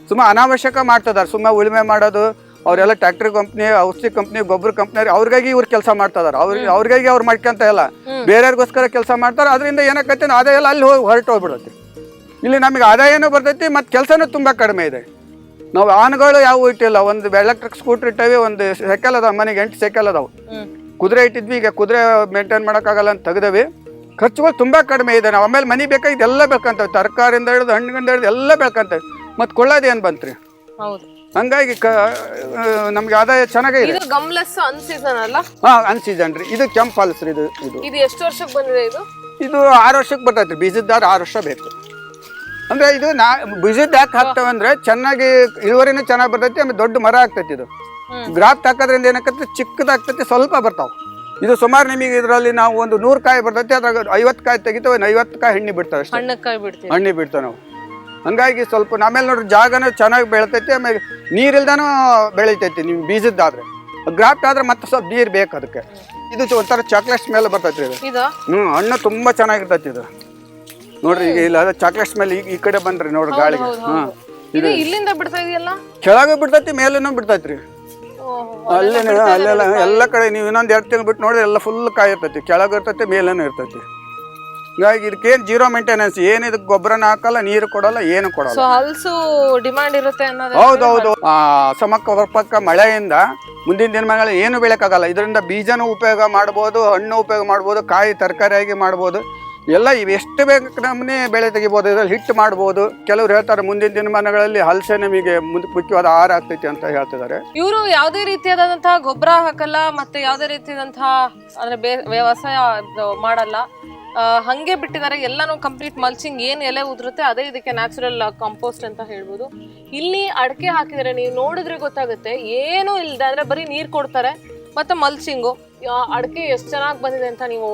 ಸುಮ್ಮ ಅನಾವಶ್ಯಕ ಮಾಡ್ತಿದ್ದಾರೆ ಸುಮ್ಮ ಉಳುಮೆ ಮಾಡೋದು ಅವರೆಲ್ಲ ಟ್ರ್ಯಾಕ್ಟರ್ ಕಂಪ್ನಿ ಔಷಧಿ ಕಂಪ್ನಿ ಗೊಬ್ಬರ ಕಂಪ್ನಿ ಅವ್ರಿಗಾಗಿ ಇವ್ರು ಕೆಲಸ ಮಾಡ್ತಾ ಇದಾರೆ ಅವ್ರಿಗೆ ಅವ್ರಿಗಾಗಿ ಅವ್ರು ಮಾಡ್ಕೊಂತ ಇಲ್ಲ. ಬೇರೆಯವ್ರಿಗೋಸ್ಕರ ಕೆಲಸ ಮಾಡ್ತಾರೆ. ಅದರಿಂದ ಏನಕ್ಕೆ ಅದೇ ಎಲ್ಲ ಅಲ್ಲಿ ಹೋಗಿ ಹೊರಟು ಹೋಗ್ಬಿಡುತ್ತೆ ಇಲ್ಲಿ ನಮಗೆ ಆದಾಯನೂ ಬರ್ತೈತಿ ಮತ್ತು ಕೆಲಸನೂ ತುಂಬ ಕಡಿಮೆ ಇದೆ. ನಾವು ಆನ್ಗಳು ಯಾವ ಇಟ್ಟಿಲ್ಲ. ಒಂದು ಎಲೆಕ್ಟ್ರಿಕ್ ಸ್ಕೂಟ್ರ್ ಇಟ್ಟವಿ ಒಂದು ಸೈಕಲ್ ಅದಾವ ಮನೆಗೆ ಎಂಟು ಸೈಕಲ್ ಅದಾವೆ. ಕುದುರೆ ಇಟ್ಟಿದ್ವಿ ಈಗ ಕುದುರೆ ಮೇಂಟೈನ್ ಮಾಡೋಕ್ಕಾಗಲ್ಲ ಅಂತ ತೆಗ್ದವಿ. ಖರ್ಚುಗಳು ತುಂಬ ಕಡಿಮೆ ಇದೆ. ನಾವು ಆಮೇಲೆ ಮನೆ ಬೇಕಾಗಿದ್ದು ಎಲ್ಲ ಬೆಳ್ಕೊಂತೇವೆ. ತರಕಾರಿಯಿಂದ ಹಿಡಿದು ಹಣ್ಣಿಂದ ಹಿಡಿದು ಎಲ್ಲ ಬೆಳ್ಕೊಂತೇವೆ. ಮತ್ತು ಕೊಳ್ಳೋದೇನು ಬಂತ್ರಿ? ಹೌದು. ಹಂಗಾಗಿ ಕ ನಮಗೆ ಆದಾಯ ಚೆನ್ನಾಗೇ ಇದೆ. ಗಮ್ಲೆಸ್ ಅನ್ಸೀಸನ್ ಅಲ್ಲ? ಹಾಂ ಅನ್ ಸೀಸನ್ ರೀ. ಇದು ಕೆಂಪ್ ಫಾಲ್ಸ್ ರೀ ಇದು ಇದು. ಇದು ಎಷ್ಟು ವರ್ಷಕ್ಕೆ ಬಂದಿದೆ ಇದು? ಇದು ಆರು ವರ್ಷಕ್ಕೆ ಬರ್ತೈತೆ ರೀ ಬೀಜದ್ದಾರ ಆರು ವರ್ಷ ಬೇಕು. ಅಂದರೆ ಇದು ನಾ ಬೀಜದ ಯಾಕೆ ಹಾಕ್ತೇವೆ ಅಂದರೆ ಚೆನ್ನಾಗಿ ಇಳುವರಿನೂ ಚೆನ್ನಾಗಿ ಬರ್ತೈತಿ ಆಮೇಲೆ ದೊಡ್ಡ ಮರ ಆಗ್ತೈತಿ ಇದು. ಗ್ರಾಫ್ಟ್ ಹಾಕೋದ್ರಿಂದ ಏನಾಗತ್ತೆ ಚಿಕ್ಕದಾಗ್ತೈತಿ ಸ್ವಲ್ಪ ಬರ್ತಾವೆ. ಇದು ಸುಮಾರು ನಿಮಗೆ ಇದರಲ್ಲಿ ನಾವು ಒಂದು ನೂರು ಕಾಯಿ ಬರ್ತೈತಿ ಅದ್ರಾಗ ಐವತ್ತು ಕಾಯಿ ತೆಗಿತೇವೆ ಐವತ್ತು ಕಾಯಿ ಹಣ್ಣಿ ಬಿಡ್ತಾವೆ ಅಷ್ಟೇ. ಹಣ್ಣಿ ಬಿಡ್ತಾವೆ. ನಾವು. ಹಂಗಾಗಿ ಸ್ವಲ್ಪ ಆಮೇಲೆ ನೋಡ್ರಿ ಜಾಗನೂ ಚೆನ್ನಾಗಿ ಬೆಳಿತೈತಿ ಆಮೇಲೆ ನೀರಿಲ್ದಾನು ಬೆಳಿತೈತಿ ನೀವು ಬೀಜದ್ದಾದ್ರೆ. ಗ್ರಾಫ್ಟ್ ಆದ್ರೆ ಮತ್ತೆ ಸ್ವಲ್ಪ ನೀರು ಬೇಕು ಅದಕ್ಕೆ. ಇದು ಒಂಥರ ಚಾಕ್ಲೇಟ್ ಸ್ಮೆಲ್ ಬರ್ತೈತಿ ಇದು. ಹ್ಞೂ ಹಣ್ಣು ತುಂಬ ಚೆನ್ನಾಗಿರ್ತೈತಿ ಇದು. ನೋಡ್ರಿ ಈಗ ಇಲ್ಲ ಅದ ಚಾಕ್ಲೇಟ್ ಸ್ಮೆಲ್ ಈಗ ಈ ಕಡೆ ಬಂದ್ರಿ ನೋಡ್ರಿ ಗಾಳಿಗೆ. ಹಾಂ ಇದು ಇಲ್ಲಿಂದ ಬಿಡ್ತಾ ಇದೆಯಲ್ಲ? ಕೆಳಗೆ ಬಿಡ್ತೈತಿ ಮೇಲೂ ಬಿಡ್ತೈತ್ರಿ. ಅಲ್ಲೆಲ್ಲ ಎಲ್ಲ ಕಡೆ ನೀವು ಇನ್ನೊಂದು ಎರಡು ತಿಂಗಳು ಬಿಟ್ಟು ನೋಡಿದ್ರೆ ಎಲ್ಲ ಫುಲ್ ಕಾಯಿ ಇರ್ತೈತಿ ಕೆಳಗೆ ಇರ್ತೈತಿ ಮೇಲೇನೂ ಇರ್ತೈತಿ. ಹೀಗಾಗಿ ಇದಕ್ಕೇನು ಜೀರೋ ಮೇಂಟೆನೆನ್ಸ್ ಏನು ಇದಕ್ಕೆ ಗೊಬ್ಬರನ ಹಾಕಲ್ಲ ನೀರು ಕೊಡಲ್ಲ ಏನು ಕೊಡಲ್ಲ. ಹಲಸು ಡಿಮಾಂಡ್ ಇರುತ್ತೆ ಹೌದು ಹೌದೌದು ಆ ಸಮರ್ಪಕ ಮಳೆಯಿಂದ ಮುಂದಿನ ದಿನಮಾನಗಳಲ್ಲಿ ಏನು ಬೆಳಕಾಗಲ್ಲ ಇದರಿಂದ ಬೀಜನೂ ಉಪಯೋಗ ಮಾಡ್ಬೋದು ಹಣ್ಣು ಉಪಯೋಗ ಮಾಡ್ಬೋದು ಕಾಯಿ ತರಕಾರಿಯಾಗಿ ಮಾಡ್ಬೋದು. ಎಲ್ಲ ಇವು ಎಷ್ಟು ಬೇಕು ನಮ್ಮನೆ ಬೆಳೆ ತೆಗಿಬೋದು, ಇದರಲ್ಲಿ ಹಿಟ್ಟು ಮಾಡ್ಬೋದು. ಕೆಲವರು ಹೇಳ್ತಾರೆ ಮುಂದಿನ ದಿನಮಾನಗಳಲ್ಲಿ ಹಲಸೆ ನಮಗೆ ಮುಖ್ಯವಾದ ಆಹಾರ ಆಗ್ತೈತಿ ಅಂತ ಹೇಳ್ತಿದ್ದಾರೆ. ಇವರು ಯಾವುದೇ ರೀತಿಯಾದಂತಹ ಗೊಬ್ಬರ ಹಾಕಲ್ಲ ಮತ್ತೆ ಯಾವುದೇ ರೀತಿಯಾದಂತಹ ಅಂದ್ರೆ ವ್ಯವಸಾಯ ಮಾಡಲ್ಲ. ಹಂಗೆ ಬಿಟ್ಟಿದ್ದಾರೆ, ಎಲ್ಲಾನು ಕಂಪ್ಲೀಟ್ ಮಲ್ಚಿಂಗ್ ಏನು ಎಲೆ ಉದುರುತ್ತೆ ಅದೇ ಇದಕ್ಕೆ ನ್ಯಾಚುರಲ್ ಕಾಂಪೋಸ್ಟ್ ಅಂತ ಹೇಳ್ಬೋದು. ಇಲ್ಲಿ ಅಡಕೆ ಹಾಕಿದರೆ ನೀವು ನೋಡಿದ್ರೆ ಗೊತ್ತಾಗುತ್ತೆ, ಏನು ಇಲ್ಲದೆ ಅಂದ್ರೆ ಬರೀ ನೀರು ಕೊಡ್ತಾರೆ ಮತ್ತೆ ಮಲ್ಚಿಂಗು ಅಡಕೆ ಎಷ್ಟು ಚೆನ್ನಾಗಿ ಬಂದಿದೆ ಅಂತ ನೀವು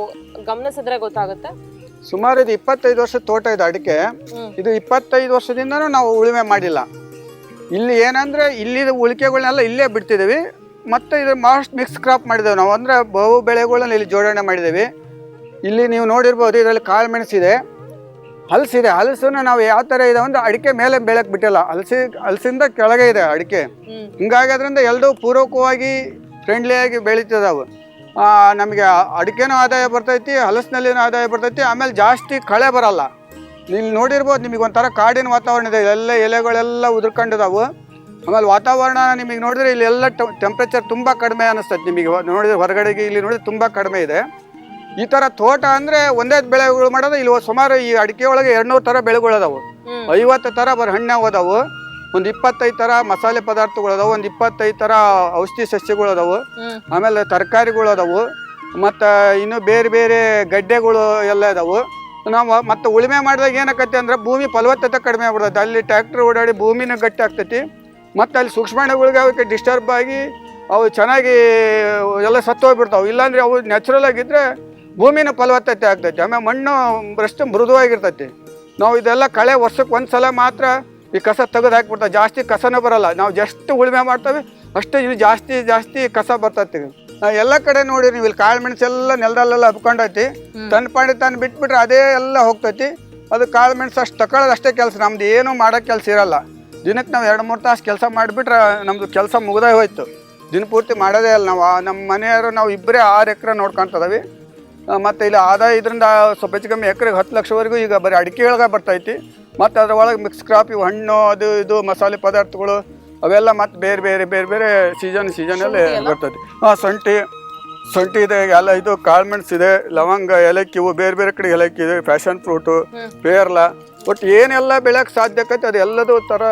ಗಮನಿಸಿದ್ರೆ ಗೊತ್ತಾಗುತ್ತೆ. ಸುಮಾರು ಇದು ಇಪ್ಪತ್ತೈದು ವರ್ಷದ ತೋಟ ಇದೆ ಅಡಿಕೆ. ಇದು ಇಪ್ಪತ್ತೈದು ವರ್ಷದಿಂದನೂ ನಾವು ಉಳುಮೆ ಮಾಡಿಲ್ಲ. ಇಲ್ಲಿ ಏನಂದ್ರೆ ಇಲ್ಲಿ ಉಳಿಕೆಗಳನ್ನೆಲ್ಲ ಇಲ್ಲೇ ಬಿಡ್ತಿದ್ದೀವಿ. ಮತ್ತೆ ಇದು ಮಾಸ್ಟ್ ಮಿಕ್ಸ್ ಕ್ರಾಪ್ ಮಾಡಿದ್ದೇವೆ ನಾವು. ಅಂದ್ರೆ ಬಹು ಬೆಳೆಗಳನ್ನ ಇಲ್ಲಿ ಜೋಡಣೆ ಮಾಡಿದ್ದೀವಿ. ಇಲ್ಲಿ ನೀವು ನೋಡಿರ್ಬೋದು ಇದರಲ್ಲಿ ಕಾಳು ಮೆಣಸಿದೆ. ಹಲಸಿದೆ. ಹಲಸನ್ನ ನಾವು ಯಾವ ಥರ ಇದೆ ಅಂದ್ರೆ ಅಡಿಕೆ ಮೇಲೆ ಬೆಳಕ್ ಬಿಟ್ಟಿಲ್ಲ. ಹಲಸಿ ಹಲಸಿಂದ ಕೆಳಗೆ ಇದೆ ಅಡಿಕೆ. ಹಿಂಗಾಗಿ ಅದರಿಂದ ಎಲ್ಲದೂ ಪೂರಕವಾಗಿ ಫ್ರೆಂಡ್ಲಿಯಾಗಿ ಬೆಳೀತದವು ನಮಗೆ ಅಡಿಕೆನೂ ಆದಾಯ ಬರ್ತೈತಿ ಹಲಸಿನಲ್ಲಿನೂ ಆದಾಯ ಬರ್ತೈತಿ ಆಮೇಲೆ ಜಾಸ್ತಿ ಕಳೆ ಬರಲ್ಲ. ಇಲ್ಲಿ ನೋಡಿರ್ಬೋದು ನಿಮಗೆ ಒಂಥರ ಕಾಡಿನ ವಾತಾವರಣ ಇದೆ ಎಲ್ಲ ಎಲೆಗಳೆಲ್ಲ ಉದುರ್ಕೊಂಡಿದಾವು. ಆಮೇಲೆ ವಾತಾವರಣ ನಿಮಗೆ ನೋಡಿದ್ರೆ ಇಲ್ಲಿ ಎಲ್ಲ ಟೆಂಪ್ರೇಚರ್ ತುಂಬ ಕಡಿಮೆ ಅನಿಸ್ತೈತೆ ನಿಮಗೆ ನೋಡಿದ್ರೆ ಹೊರಗಡೆಗೆ ಇಲ್ಲಿ ನೋಡಿದ್ರೆ ತುಂಬ ಕಡಿಮೆ ಇದೆ. ಈ ಥರ ತೋಟ ಅಂದರೆ ಒಂದೇ ಬೆಳೆಗಳು ಮಾಡೋದು ಇಲ್ಲಿ ಸುಮಾರು ಈ ಅಡಿಕೆ ಒಳಗೆ ಎರಡ್ನೂರು ಥರ ಬೆಳೆಗಳು ಅದಾವು. ಹ್ಮ್. ಐವತ್ತು ಥರ ಬರ ಹಣ್ಣು ಅದಾವು ಒಂದು ಇಪ್ಪತ್ತೈದು ತರ ಮಸಾಲೆ ಪದಾರ್ಥಗಳು ಅದಾವ ಒಂದು ಇಪ್ಪತ್ತೈದು ತರ ಔಷಧಿ ಸಸ್ಯಗಳು ಅದಾವು ಆಮೇಲೆ ತರಕಾರಿಗಳು ಅದಾವು ಮತ್ತು ಇನ್ನು ಬೇರೆ ಬೇರೆ ಗಡ್ಡೆಗಳು ಎಲ್ಲ ಇದಾವೆ ನಾವು ಮತ್ತೆ ಉಳುಮೆ ಮಾಡಿದಾಗ ಏನಾಕತಿ ಅಂದ್ರೆ ಭೂಮಿ ಫಲವತ್ತತೆ ಕಡಿಮೆ ಆಗ್ಬಿಡ್ತೈತೆ. ಅಲ್ಲಿ ಟ್ರ್ಯಾಕ್ಟರ್ ಓಡಾಡಿ ಭೂಮಿನ ಗಟ್ಟಿ ಆಗ್ತೈತಿ ಮತ್ತು ಅಲ್ಲಿ ಸೂಕ್ಷ್ಮಣಗಳಿಗೆ ಅವಕ್ಕೆ ಡಿಸ್ಟರ್ಬ್ ಆಗಿ ಅವು ಚೆನ್ನಾಗಿ ಎಲ್ಲ ಸತ್ತೋಗ್ಬಿಡ್ತಾವೆ ಇಲ್ಲಾಂದ್ರೆ ಅವು ನ್ಯಾಚುರಲ್ ಆಗಿದ್ದರೆ ಭೂಮಿನ ಫಲವತ್ತತೆ ಆಗ್ತೈತಿ. ಆಮೇಲೆ ಮಣ್ಣು ಅಷ್ಟು ಮೃದುವಾಗಿರ್ತೈತಿ. ನಾವು ಇದೆಲ್ಲ ಕಳೆ ವರ್ಷಕ್ಕೆ ಒಂದು ಸಲ ಮಾತ್ರ ಈ ಕಸ ತೆಗೆದು ಹಾಕಿಬಿಡ್ತಾವೆ ಜಾಸ್ತಿ ಕಸನೇ ಬರಲ್ಲ. ನಾವು ಜಸ್ಟ್ ಉಳುಮೆ ಮಾಡ್ತೇವೆ. ಅಷ್ಟೇ ಇಲ್ಲಿ ಜಾಸ್ತಿ ಜಾಸ್ತಿ ಕಸ ಬರ್ತೈತಿ. ನಾವು ಎಲ್ಲ ಕಡೆ ನೋಡಿ ನೀವು ಇಲ್ಲಿ ಕಾಳು ಮೆಣಸೆಲ್ಲ ನೆಲದಲ್ಲೆಲ್ಲ ಹಬ್ಕೊಂಡೈತಿ. ತನ್ನ ಪಾಡಿ ತಾನು ಬಿಟ್ಬಿಟ್ರೆ ಅದೇ ಎಲ್ಲ ಹೋಗ್ತೈತಿ. ಅದು ಕಾಳು ಮೆಣಸು ಅಷ್ಟು ತಗೊಳ್ಳೋದು ಅಷ್ಟೇ ಕೆಲಸ. ನಮ್ದು ಏನೂ ಮಾಡೋ ಕೆಲಸ ಇರಲ್ಲ. ದಿನಕ್ಕೆ ನಾವು ಎರಡು ಮೂರು ತಾಸು ಕೆಲಸ ಮಾಡಿಬಿಟ್ರೆ ನಮ್ಮದು ಕೆಲಸ ಮುಗ್ದೇ ಹೋಯ್ತು. ದಿನ ಪೂರ್ತಿ ಮಾಡೋದೇ ಇಲ್ಲ ನಾವು. ನಮ್ಮ ಮನೆಯವರು ನಾವು ಇಬ್ಬರೇ ಆರು ಎಕರೆ ನೋಡ್ಕೊಂತದವಿ. ಮತ್ತು ಇಲ್ಲಿ ಆದಾಯ ಇದರಿಂದ ಸ್ವಲ್ಪ ಹೆಚ್ಚು ಕಮ್ಮಿ ಎಕರೆಗೆ ಹತ್ತು ಲಕ್ಷವರೆಗೂ ಈಗ ಬರೀ ಅಡಿಕೆ ಒಳಗೆ ಬರ್ತೈತಿ. ಮತ್ತು ಅದ್ರೊಳಗೆ ಮಿಕ್ಸ್ ಕ್ರಾಪ್ ಇವು ಹಣ್ಣು ಅದು ಇದು ಮಸಾಲೆ ಪದಾರ್ಥಗಳು ಅವೆಲ್ಲ ಮತ್ತು ಬೇರೆ ಬೇರೆ ಬೇರೆ ಬೇರೆ ಸೀಸನ್ ಸೀಸನಲ್ಲಿ ಬರ್ತದೆ. ಹಾಂ ಶುಂಠಿ ಶುಂಠಿ ಇದೆ ಎಲ್ಲ ಇದು ಕಾಳು ಇದೆ ಲವಂಗ ಏಲಕ್ಕಿ ಇವು ಬೇರೆ ಬೇರೆ ಕಡೆ ಏಲಕ್ಕಿ ಇದೆ ಫ್ಯಾಷನ್ ಫ್ರೂಟು ಪೇರ್ಲ ಒಟ್ಟು ಏನೆಲ್ಲ ಬೆಳೆಯಕ್ಕೆ ಸಾಧ್ಯ ಆಕೈತೆ ಅದು ತರ